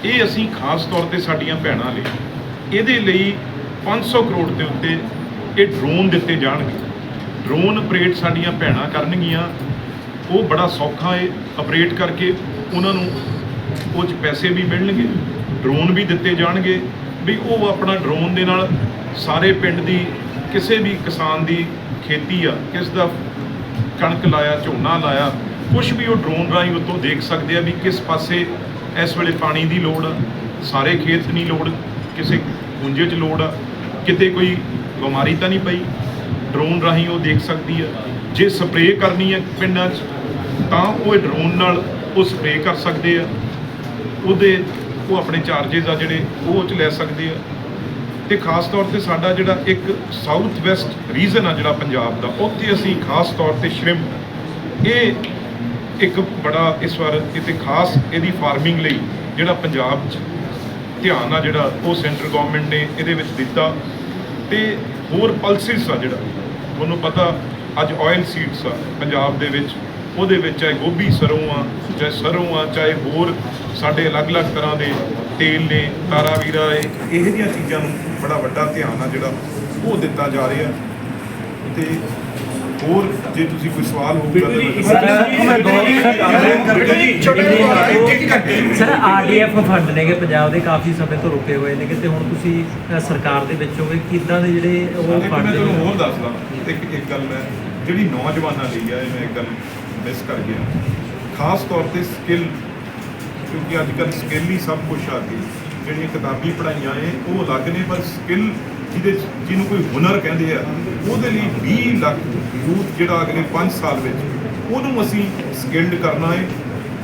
ਇਹ ਅਸੀਂ ਖਾਸ ਤੌਰ ਤੇ ਸਾਡੀਆਂ ਭੈਣਾਂ ਲਈ। ਇਹਦੇ ਲਈ 500 ਕਰੋੜ ਦੇ ਉੱਤੇ ਇਹ ਡਰੋਨ ਦਿੱਤੇ ਜਾਣਗੇ। ਡਰੋਨ ਆਪਰੇਟ ਸਾਡੀਆਂ ਭੈਣਾਂ ਕਰਨਗੀਆਂ। ਉਹ ਬੜਾ ਸੌਖਾ ਹੈ ਆਪਰੇਟ ਕਰਕੇ ਉਹਨਾਂ ਨੂੰ ਉਹ 'ਚ ਪੈਸੇ ਵੀ ਮਿਲਣਗੇ ਡਰੋਨ ਵੀ ਦਿੱਤੇ ਜਾਣਗੇ, ਵੀ ਉਹ ਆਪਣਾ ਡਰੋਨ ਦੇ ਨਾਲ ਸਾਰੇ ਪਿੰਡ ਦੀ ਕਿਸੇ ਵੀ ਕਿਸਾਨ ਦੀ ਖੇਤੀ ਆ, ਕਿਸ ਦਾ ਕਣਕ ਲਾਇਆ, ਝੋਨਾ ਲਾਇਆ ਕੁਝ ਵੀ ਉਹ ਡਰੋਨ ਰਾਹੀਂ ਉੱਤੋਂ ਦੇਖ ਸਕਦੇ ਆ ਵੀ ਕਿਸ ਪਾਸੇ ਇਸ ਵੇਲੇ ਪਾਣੀ ਦੀ ਲੋੜ ਆ, ਸਾਰੇ ਖੇਤ ਨਹੀਂ ਲੋੜ, ਕਿਸੇ ਗੁੰਜੇ 'ਚ ਲੋੜ ਆ, ਕਿਤੇ ਕੋਈ ਬਿਮਾਰੀ ਤਾਂ ਨਹੀਂ ਪਈ ਡਰੋਨ ਰਾਹੀਂ ਉਹ ਦੇਖ ਸਕਦੀ ਆ। ਜੇ ਸਪਰੇਅ ਕਰਨੀ ਹੈ ਪਿੰਡਾਂ 'ਚ, ਤਾਂ ਉਹ ਡਰੋਨ ਨਾਲ ਉਹ ਸਪਰੇਅ ਕਰ ਸਕਦੇ ਆ। ਉਹਦੇ ਉਹ ਆਪਣੇ ਚਾਰजेस ਆ ਜਿਹੜੇ ਉਹ 'ਚ ਲੈ ਸਕਦੇ ਆ। ਤੇ ਖਾਸ ਤੌਰ ਤੇ ਸਾਡਾ ਜਿਹੜਾ ਇੱਕ ਸਾਊਥ ਵੈਸਟ ਰੀਜਨ ਆ ਜਿਹੜਾ ਪੰਜਾਬ ਦਾ, ਉੱਥੇ ਅਸੀਂ ਖਾਸ ਤੌਰ ਤੇ ਸ਼੍ਰਿੰਪ ਇਹ ਇੱਕ ਬੜਾ ਇਸ ਵਾਰ ਕਿਤੇ ਖਾਸ ਇਹਦੀ ਫਾਰਮਿੰਗ ਲਈ ਜਿਹੜਾ ਪੰਜਾਬ 'ਚ ਧਿਆਨ ਆ ਜਿਹੜਾ ਉਹ ਸੈਂਟਰ ਗਵਰਨਮੈਂਟ ਨੇ ਇਹਦੇ ਵਿੱਚ ਦਿੱਤਾ। ਤੇ ਹੋਰ ਪਲਸਿਸ ਆ ਜਿਹੜਾ, ਤੁਹਾਨੂੰ ਪਤਾ ਅੱਜ ਆਇਲ ਸੀਡਸ ਆ ਪੰਜਾਬ ਦੇ ਵਿੱਚ। ਉਹਦੇ ਵਿੱਚ ਚਾਹੇ ਗੋਭੀ ਸਰੋਂ ਆ ਚਾਹੇ ਸਰੋਂ ਆ ਚਾਹੇ ਹੋਰ ਸਾਡੇ ਅਲੱਗ-ਅਲੱਗ ਤਰ੍ਹਾਂ ਦੇ ਤੇਲ ਨੇ ਤਾਰਾ ਵੀਰਾ ਇਹ ਇਹੋ ਜਿਹੀਆਂ ਚੀਜ਼ਾਂ ਨੂੰ ਬੜਾ ਵੱਡਾ ਧਿਆਨ ਆ ਜਿਹੜਾ ਉਹ ਦਿੱਤਾ ਜਾ ਰਿਹਾ। ਤੇ ਹੋਰ ਜੇ ਤੁਸੀਂ ਕੋਈ ਸਵਾਲ ਹੋਊਗਾ ਸਰ ਆਰਡੀਐਫ ਫੰਡ ਨੇਗੇ ਪੰਜਾਬ ਦੇ ਕਾਫੀ ਸਮੇਂ ਤੋਂ ਰੁਕੇ ਹੋਏ ਨੇਗੇ ਤੇ ਹੁਣ ਤੁਸੀਂ ਸਰਕਾਰ ਦੇ ਵਿੱਚ ਹੋਵੇ ਕਿੱਦਾਂ ਦੇ ਜਿਹੜੇ ਉਹ ਫੰਡ ਮੈਂ ਨੇ ਤੁਹਾਨੂੰ ਹੋਰ ਦੱਸਦਾ ਇੱਕ ਇੱਕ ਗੱਲ ਮੈਂ ਜਿਹੜੀ ਨੌਜਵਾਨਾਂ ਲਈ ਆ ਇਹ ਮੈਂ ਇੱਕ ਗੱਲ ਮਿਸ ਕਰ ਗਿਆ ਖਾਸ ਤੌਰ ਤੇ ਸਕਿੱਲ ਕਿਉਂਕਿ ਅੱਜ ਕੱਲ੍ਹ ਸਕਿੱਲ ਹੀ ਸਭ ਕੁਝ ਆ ਗਈ। ਜਿਹੜੀਆਂ ਕਿਤਾਬੀ ਪੜ੍ਹਾਈਆਂ ਏ ਉਹ ਅਲੱਗ ਨੇ, ਪਰ ਸਕਿੱਲ ਜਿਹਦੇ 'ਚ- ਜਿਹਨੂੰ ਕੋਈ ਹੁਨਰ ਕਹਿੰਦੇ ਆ, ਉਹਦੇ ਲਈ 20 ਲੱਖ ਯੂਥ ਜਿਹੜਾ ਅਗਲੇ 5 ਸਾਲ ਵਿੱਚ ਉਹਨੂੰ ਅਸੀਂ ਸਕਿਲਡ ਕਰਨਾ ਹੈ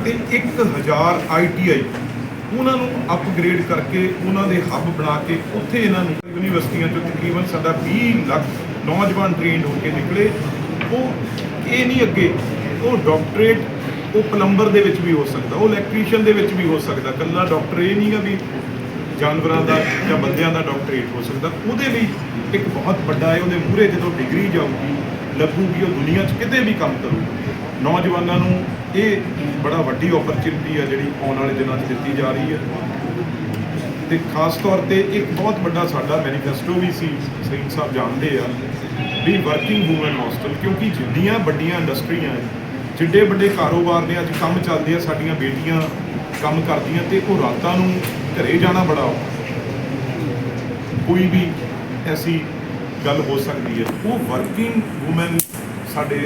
ਤੇ 1000 ਆਈਟੀਆਈ ਉਹਨਾਂ ਨੂੰ ਅਪਗ੍ਰੇਡ ਕਰਕੇ ਉਹਨਾਂ ਦੇ ਹੱਬ ਬਣਾ ਕੇ ਉੱਥੇ ਇਹਨਾਂ ਨੂੰ ਯੂਨੀਵਰਸਿਟੀਆਂ ਚੋਂ ਤਕਰੀਬਨ ਸਾਡਾ 20 ਲੱਖ ਨੌਜਵਾਨ ਟ੍ਰੇਨਡ ਹੋ ਕੇ ਨਿਕਲੇ। ਉਹ ਇਹ ਨਹੀਂ ਅੱਗੇ ਉਹ ਡਾਕਟਰੇਟ ਉਹ ਪਲੰਬਰ ਦੇ ਵਿੱਚ ਵੀ ਹੋ ਸਕਦਾ, ਉਹ ਇਲੈਕਟ੍ਰੀਸ਼ੀਅਨ ਦੇ ਵਿੱਚ ਵੀ ਹੋ ਸਕਦਾ ਕੱਲਾ ਡਾਕਟਰ ਇਹ ਨਹੀਂਗਾ ਵੀ ਜਾਨਵਰਾਂ ਦਾ ਜਾਂ ਬੰਦਿਆਂ ਦਾ ਡਾਕਟਰੇਟ ਹੋ ਸਕਦਾ, ਉਹਦੇ ਲਈ ਇੱਕ ਬਹੁਤ ਵੱਡਾ ਹੈ ਉਹਦੇ ਮੂਹਰੇ ਜਦੋਂ ਡਿਗਰੀ ਜਾਊਗੀ, ਲੱਗੂਗੀ, ਉਹ ਦੁਨੀਆ 'ਚ ਕਿਤੇ ਵੀ ਕੰਮ ਕਰੂਗਾ। ਨੌਜਵਾਨਾਂ ਨੂੰ ਇਹ ਬੜਾ ਵੱਡੀ ਓਪਰਚੁਨਿਟੀ ਆ ਜਿਹੜੀ ਆਉਣ ਵਾਲੇ ਦਿਨਾਂ 'ਚ ਦਿੱਤੀ ਜਾ ਰਹੀ ਹੈ ਤੇ ਖਾਸ ਤੌਰ ਤੇ ਇੱਕ ਬਹੁਤ ਵੱਡਾ ਸਾਡਾ ਮੈਨੀਫੈਸਟੋ ਵੀ ਸੀ ਸਿੰਘ ਸਾਹਿਬ ਜਾਣਦੇ ਆ, ਵੀ ਵਰਕਿੰਗ ਵੂਮਨ ਹੋਸਟਲ ਕਿਉਂਕਿ ਜਿੰਨੀਆਂ ਵੱਡੀਆਂ ਇੰਡਸਟਰੀਆਂ ਹੈ ਜਿੱਡੇ ਵੱਡੇ ਕਾਰੋਬਾਰ ਨੇ, ਅੱਜ ਕੰਮ ਚੱਲਦੇ ਆ, ਸਾਡੀਆਂ ਬੇਟੀਆਂ ਕੰਮ ਕਰਦੀਆਂ ਤੇ ਉਹ ਰਾਤਾਂ ਨੂੰ ਘਰੇ ਜਾਣਾ ਬੜਾ ਔਖਾ ਕੋਈ ਵੀ ਐਸੀ ਗੱਲ ਹੋ ਸਕਦੀ ਹੈ। ਉਹ ਵਰਕਿੰਗ ਔਮਨ ਸਾਡੇ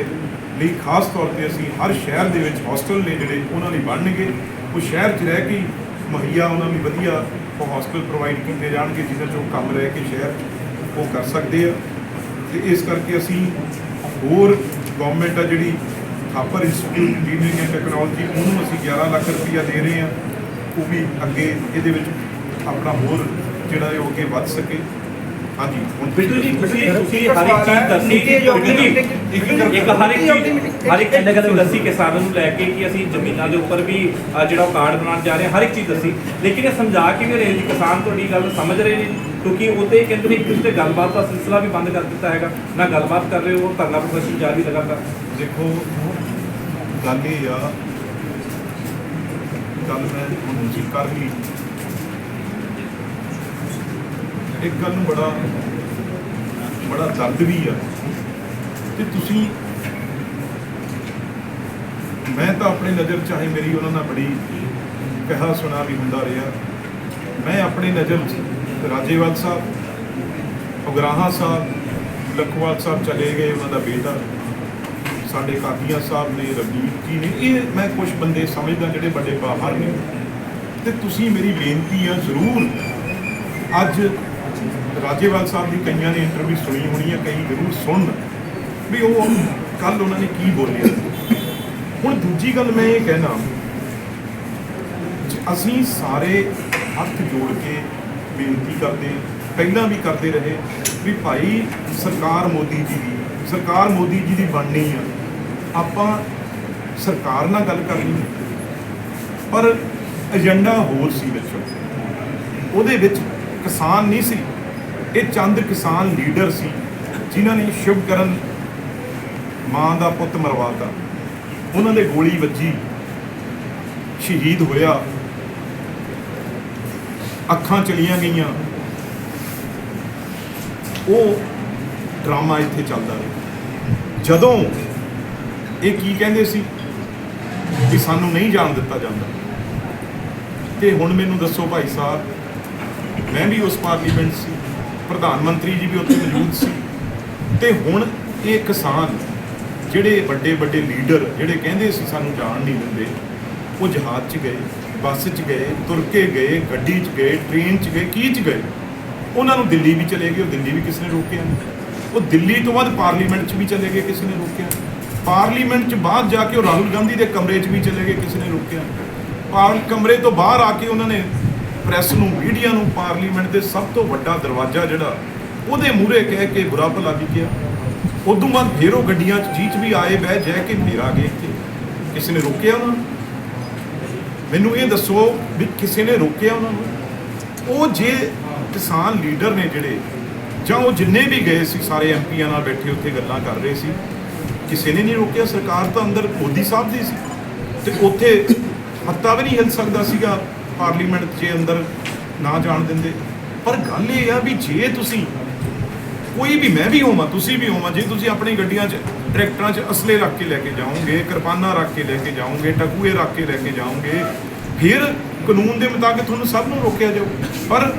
ਲਈ ਖਾਸ ਤੌਰ ਤੇ ਅਸੀਂ ਹਰ ਸ਼ਹਿਰ ਦੇ ਵਿੱਚ ਹੌਸਟਲ ਨੇ ਜਿਹੜੇ, ਉਹਨਾਂ ਲਈ ਬਣਨਗੇ। ਉਹ ਸ਼ਹਿਰ 'ਚ ਰਹਿ ਕੇ ਮੁਹੱਈਆ ਉਹਨਾਂ ਲਈ ਵਧੀਆ ਉਹ ਹੌਸਟਲ ਪ੍ਰੋਵਾਈਡ ਕੀਤੇ ਜਾਣਗੇ, ਜਿਹਦੇ 'ਚ ਉਹ ਕੰਮ ਰਹਿ ਕੇ ਸ਼ਹਿਰ ਉਹ ਕਰ ਸਕਦੇ ਆ। ਤੇ ਇਸ ਕਰਕੇ ਅਸੀਂ ਹੋਰ ਗਵਰਨਮੈਂਟ ਆ ਜਿਹੜੀ Thapar institute engineering and technology ਉਹਨੂੰ ਅਸੀਂ 11 ਲੱਖ ਰੁਪਈਆ ਦੇ ਰਹੇ ਆ ਉਹ ਵੀ ਅੱਗੇ ਇਹਦੇ ਵਿੱਚ ਆਪਣਾ ਹੋਰ ਜਿਹੜਾ ਹੈ ਉਹ ਅੱਗੇ ਵੱਧ ਸਕੇ। ਹਾਂਜੀ ਹੁਣ ਬਿੱਟੂ ਜੀ ਤੁਸੀਂ ਤੁਸੀਂ ਹਰ ਇੱਕ ਚੀਜ਼ ਦੱਸੀ। ਕਿ ਜੀ ਇੱਕ ਹਰ ਇੱਕ ਚੀਜ਼ ਹਰ ਇੱਕ ਚੀਜ਼ ਤੁਸੀਂ ਦੱਸੀ ਕਿਸਾਨਾਂ ਨੂੰ ਲੈ ਕੇ ਕਿ ਅਸੀਂ ਜ਼ਮੀਨਾਂ ਦੇ ਉੱਪਰ ਵੀ ਜਿਹੜਾ ਉਹ ਕਾਰਡ ਬਣਾਉਣ ਜਾ ਰਹੇ ਹਾਂ ਹਰ ਇੱਕ ਚੀਜ਼ ਦੱਸੀ। ਲੇਕਿਨ ਇਹ ਸਮਝਾ ਕੇ ਵੀ ਰਹੇ ਜੀ? ਕਿਸਾਨ ਤੁਹਾਡੀ ਗੱਲ ਸਮਝ ਰਹੇ ਨੇ? ਕਿਉਂਕਿ ਉਹਤੇ ਕਹਿੰਦੇ ਨੇ ਕਿ ਗੱਲਬਾਤ ਦਾ ਸਿਲਸਿਲਾ ਵੀ ਬੰਦ ਕਰ ਦਿੱਤਾ ਹੈਗਾ। ਨਾ ਗੱਲਬਾਤ ਕਰ ਰਹੇ ਹੋ ਧਰਨਾ ਪ੍ਰਦਰਸ਼ਨ ਜਾਰੀ ਲਗਾਤਾਰ। ਦੇਖੋ ਗੱਲ ਇਹ ਆ, ਗੱਲ ਮੈਂ ਹੁਣ ਜੀ ਕਰ ਲਈ। ਇੱਕ ਗੱਲ ਨੂੰ ਬੜਾ ਬੜਾ ਦਰਦ ਵੀ ਆ। ਤੇ ਤੁਸੀਂ, ਮੈਂ ਤਾਂ ਆਪਣੀ ਨਜ਼ਰ ਚਾਹੇ ਮੇਰੀ ਉਹਨਾਂ ਨਾਲ ਬੜੀ ਕਹਾ ਸੁਣਾ ਵੀ ਹੁੰਦਾ ਰਿਹਾ। ਮੈਂ ਆਪਣੀ ਨਜ਼ਰ 'ਚ ਰਾਜੇਵਾਲ ਸਾਹਿਬ, ਉਗਰਾਹਾਂ ਸਾਹਿਬ, ਲਖਵਾਲ ਸਾਹਿਬ ਚਲੇ ਗਏ, ਉਹਨਾਂ ਦਾ ਬੇਟਾ। ਸਾਡੇ ਕਾਦੀਆਂ ਸਾਹਿਬ ਨੇ ਰਵਨੀਤ ਜੀ ਨੇ, ਇਹ ਮੈਂ ਕੁਝ ਬੰਦੇ ਸਮਝਦਾ ਜਿਹੜੇ ਵੱਡੇ ਬਾਹਰ ਨੇ। ਤੇ ਤੁਸੀਂ ਮੇਰੀ ਬੇਨਤੀ ਆ ਜ਼ਰੂਰ ਅੱਜ ਰਾਜੇਵਾਲ ਸਾਹਿਬ ਦੀ ਕਈਆਂ ਨੇ ਇੰਟਰਵਿਊ ਸੁਣੀ ਹੋਣੀ ਹੈ ਕਈ ਜ਼ਰੂਰ ਸੁਣਨ। ਵੀ ਉਹ ਕੱਲ ਉਹਨਾਂ ਨੇ ਕੀ ਬੋਲਿਆ। ਹੁਣ ਦੂਜੀ ਗੱਲ ਮੈਂ ਇਹ ਕਹਿਣਾ ਅਸੀਂ ਸਾਰੇ ਹੱਥ ਜੋੜ ਕੇ ਬੇਨਤੀ ਕਰਦੇ, ਪਹਿਲਾਂ ਵੀ ਕਰਦੇ ਰਹੇ ਵੀ ਭਾਈ ਸਰਕਾਰ ਮੋਦੀ ਜੀ ਦੀ, ਸਰਕਾਰ ਮੋਦੀ ਜੀ ਦੀ ਬਣਨੀ ਆ। ਆਪਾਂ ਸਰਕਾਰ ਨਾਲ ਗੱਲ ਕਰਨੀ ਹੈ ਪਰ ਏਜੰਡਾ ਹੋਰ ਸੀ ਵਿੱਚ। ਉਹਦੇ ਵਿੱਚ ਕਿਸਾਨ ਨਹੀਂ ਸੀ, ਇਹ ਚੰਦ ਕਿਸਾਨ ਲੀਡਰ ਸੀ, ਜਿਨ੍ਹਾਂ ਨੇ ਸ਼ੁਭਕਰਨ ਮਾਂ ਦਾ ਪੁੱਤ ਮਰਵਾਤਾ। ਉਹਨਾਂ ਦੇ ਗੋਲੀ ਵੱਜੀ, ਸ਼ਹੀਦ ਹੋਇਆ। ਅੱਖਾਂ ਚਲੀਆਂ ਗਈਆਂ। ਉਹ ਡਰਾਮਾ ਇੱਥੇ ਚੱਲਦਾ ਰਿਹਾ। ਜਦੋਂ ਇਹ ਕੀ ਕਹਿੰਦੇ ਸੀ ਕਿ ਸਾਨੂੰ ਨਹੀਂ ਜਾਣ ਦਿੱਤਾ ਜਾਂਦਾ? ਤੇ ਹੁਣ ਮੈਨੂੰ ਦੱਸੋ ਭਾਈ ਸਾਹਿਬ, ਮੈਂ ਵੀ ਉਸ ਪਾਰਲੀਮੈਂਟ ਸੀ, ਪ੍ਰਧਾਨ ਮੰਤਰੀ ਜੀ ਵੀ ਉੱਥੇ ਮੌਜੂਦ ਸੀ। ਤੇ ਹੁਣ ਇਹ ਕਿਸਾਨ, ਜਿਹੜੇ ਵੱਡੇ ਵੱਡੇ ਲੀਡਰ, ਜਿਹੜੇ ਕਹਿੰਦੇ ਸੀ ਸਾਨੂੰ ਜਾਣ ਨਹੀਂ ਦਿੰਦੇ, ਉਹ ਜਹਾਜ਼ 'ਚ ਗਏ, ਬੱਸ 'ਚ ਗਏ ਤੁਰ ਕੇ ਗਏ, ਗੱਡੀ 'ਚ ਗਏ, ਟ੍ਰੇਨ 'ਚ ਗਏ, ਕੀ 'ਚ ਗਏ? ਉਹਨਾਂ ਨੂੰ ਦਿੱਲੀ ਵੀ ਚਲੇ ਗਏ, ਉਹ ਦਿੱਲੀ ਵੀ ਕਿਸੇ ਨੇ ਰੋਕਿਆ ਉਹ ਦਿੱਲੀ ਤੋਂ ਬਾਅਦ ਪਾਰਲੀਮੈਂਟ 'ਚ ਵੀ ਚਲੇ ਗਏ, ਕਿਸੇ ਨੇ ਰੋਕਿਆ ਪਾਰਲੀਮੈਂਟ 'ਚ ਬਾਅਦ ਜਾ ਕੇ ਉਹ ਰਾਹੁਲ ਗਾਂਧੀ ਦੇ ਕਮਰੇ 'ਚ ਵੀ ਚਲੇ ਗਏ, ਕਿਸੇ ਨੇ ਰੋਕਿਆ ਨਹੀਂ। ਪਾਰ, ਕਮਰੇ ਤੋਂ ਬਾਹਰ ਆ ਕੇ ਉਹਨਾਂ ਨੇ ਪ੍ਰੈਸ ਨੂੰ, ਮੀਡੀਆ ਨੂੰ ਪਾਰਲੀਮੈਂਟ ਦੇ ਸਭ ਤੋਂ ਵੱਡਾ ਦਰਵਾਜ਼ਾ ਜਿਹੜਾ, ਉਹਦੇ ਮੂਹਰੇ ਕਹਿ ਕੇ ਬੁਰਾ ਭਲਾ ਵੀ ਕਿਹਾ। ਉਦੋਂ ਬਾਅਦ ਫੇਰ ਉਹ ਗੱਡੀਆਂ 'ਚ ਜੀਚ ਵੀ ਆਏ, ਬਹਿ ਜਾ ਕੇ ਫੇਰ ਗਏ ਇੱਥੇ। ਕਿਸੇ ਨੇ ਰੋਕਿਆ ਉਹਨਾਂ ਨੂੰ? ਮੈਨੂੰ ਇਹ ਦੱਸੋ ਵੀ ਕਿਸੇ ਨੇ ਰੋਕਿਆ ਉਹਨਾਂ ਨੂੰ? ਉਹ ਜੇ ਕਿਸਾਨ ਲੀਡਰ ਨੇ ਜਿਹੜੇ, ਜਾਂ ਉਹ ਜਿੰਨੇ ਵੀ ਗਏ ਸੀ, ਸਾਰੇ ਐਮਪੀਆਂ ਨਾਲ ਬੈਠੇ, ਉੱਥੇ ਗੱਲਾਂ ਕਰ ਰਹੇ ਸੀ ਕਿਸੇ ਨੇ ਨਹੀਂ ਰੋਕਿਆ, ਸਰਕਾਰ ਤਾਂ ਅੰਦਰ ਮੋਦੀ ਸਾਹਿਬ ਦੀ ਸੀ। ਤੇ ਉੱਥੇ ਹੱਤਾ ਵੀ ਨਹੀਂ ਹਿੱਲ ਸਕਦਾ ਸੀਗਾ ਪਾਰਲੀਮੈਂਟ 'ਚ ਅੰਦਰ ਨਾ ਜਾਣ ਦਿੰਦੇ। ਪਰ ਗੱਲ ਇਹ ਆ ਵੀ ਜੇ ਤੁਸੀਂ, ਕੋਈ ਵੀ ਮੈਂ ਵੀ ਹੋਵਾਂ, ਤੁਸੀਂ ਵੀ ਹੋਵਾਂ, ਜੇ ਤੁਸੀਂ ਆਪਣੀ ਗੱਡੀਆਂ 'ਚ, ਟਰੈਕਟਰਾਂ 'ਚ ਅਸਲੇ ਰੱਖ ਕੇ ਲੈ ਕੇ ਜਾਓਗੇ, ਕਿਰਪਾਨਾਂ ਰੱਖ ਕੇ ਲੈ ਕੇ ਜਾਓਗੇ, ਟਕੂਏ ਰੱਖ ਕੇ ਲੈ ਕੇ ਜਾਓਗੇ, ਫਿਰ ਕਾਨੂੰਨ ਦੇ ਮੁਤਾਬਕ ਤੁਹਾਨੂੰ ਸਭ ਨੂੰ ਰੋਕਿਆ ਜਾਊ। ਪਰ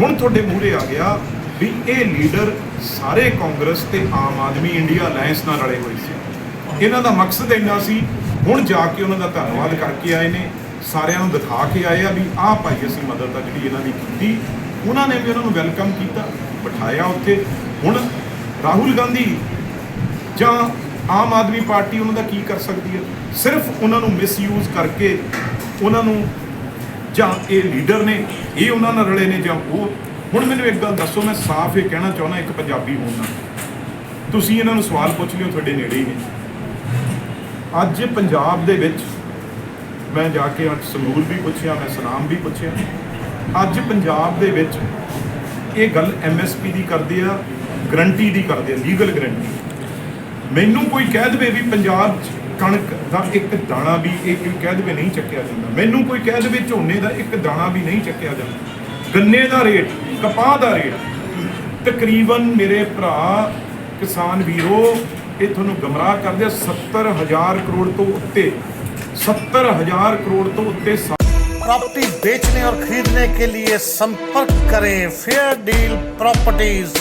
ਹੁਣ ਤੁਹਾਡੇ ਮੂਹਰੇ ਆ ਗਿਆ ਵੀ ਇਹ ਲੀਡਰ ਸਾਰੇ ਕਾਂਗਰਸ ਤੇ ਆਮ ਆਦਮੀ ਇੰਡੀਆ ਅਲਾਈਅੰਸ ਨਾਲ ਰਲੇ ਹੋਏ ਸੀ। ਇਹਨਾਂ ਦਾ ਮਕਸਦ ਇੰਨਾ ਸੀ, ਹੁਣ ਜਾ ਕੇ ਉਹਨਾਂ ਦਾ ਧੰਨਵਾਦ ਕਰਕੇ ਆਏ ਨੇ, ਸਾਰਿਆਂ ਨੂੰ ਦਿਖਾ ਕੇ ਆਏ ਆ ਵੀ ਆਹ ਭਾਈ ਅਸੀਂ ਮਦਦ ਆ ਜਿਹੜੀ ਇਹਨਾਂ ਦੀ ਕੀਤੀ, ਉਹਨਾਂ ਨੇ ਵੀ ਉਹਨਾਂ ਨੂੰ ਵੈਲਕਮ ਕੀਤਾ, ਬਿਠਾਇਆ ਉੱਥੇ। ਹੁਣ ਰਾਹੁਲ ਗਾਂਧੀ ਜਾਂ ਆਮ ਆਦਮੀ ਪਾਰਟੀ ਉਹਨਾਂ ਦਾ ਕੀ ਕਰ ਸਕਦੀ ਹੈ? ਸਿਰਫ ਉਹਨਾਂ ਨੂੰ ਮਿਸਯੂਜ਼ ਕਰਕੇ ਉਹਨਾਂ ਨੂੰ ਜਾਂ ਇਹ ਲੀਡਰ ਨੇ, ਇਹ ਉਹਨਾਂ ਨਾਲ ਰਲੇ ਨੇ ਜਾਂ ਉਹ ਹੁਣ ਮੈਨੂੰ ਇੱਕ ਗੱਲ ਦੱਸੋ, ਮੈਂ ਸਾਫ਼ ਇਹ ਕਹਿਣਾ ਚਾਹੁੰਦਾ, ਇੱਕ ਪੰਜਾਬੀ ਹੋਣ ਨਾਲ। ਤੁਸੀਂ ਇਹਨਾਂ ਨੂੰ ਸਵਾਲ ਪੁੱਛ ਲਿਓ, ਤੁਹਾਡੇ ਨੇੜੇ ਹੀ ਨੇ। ਅੱਜ ਪੰਜਾਬ ਦੇ ਵਿੱਚ ਮੈਂ ਜਾ ਕੇ ਅੱਜ ਸੰਗਰੂਰ ਵੀ ਪੁੱਛਿਆ, ਮੈਂ ਸਨਾਮ ਵੀ ਪੁੱਛਿਆ। ਅੱਜ ਪੰਜਾਬ ਦੇ ਵਿੱਚ ਇਹ ਗੱਲ ਐਮਐਸਪੀ ਦੀ ਕਰਦੇ ਆ, ਗਰੰਟੀ ਦੀ ਕਰਦੇ ਆ ਲੀਗਲ ਗਰੰਟੀ ਮੈਨੂੰ ਕੋਈ ਕਹਿ ਦੇਵੇ ਵੀ ਪੰਜਾਬ 'ਚ ਕਣਕ ਦਾ ਇੱਕ ਦਾਣਾ ਵੀ ਇਹ ਕੋਈ ਕਹਿ ਦੇਵੇ ਨਹੀਂ ਚੱਕਿਆ ਜਾਂਦਾ। ਮੈਨੂੰ ਕੋਈ ਕਹਿ ਦੇਵੇ ਝੋਨੇ ਦਾ ਇੱਕ ਦਾਣਾ ਵੀ ਨਹੀਂ ਚੱਕਿਆ ਜਾਂਦਾ। ਗੰਨੇ ਦਾ ਰੇਟ ਕਪਾਹ ਦਾ ਰੇਟ ਤਕਰੀਬਨ ਮੇਰੇ ਭਰਾ ਕਿਸਾਨ ਵੀਰੋ ਇਹ ਤੁਹਾਨੂੰ ਗਮਰਾਹ ਕਰਦੇ ਆ 70000 ਕਰੋੜ ਤੋਂ ਉੱਤੇ 70000 ਕਰੋੜ ਤੋਂ ਉੱਤੇ ਸਾ- प्रॉपर्टी बेचने और खरीदने के लिए संपर्क करें फेयर डील प्रॉपर्टीज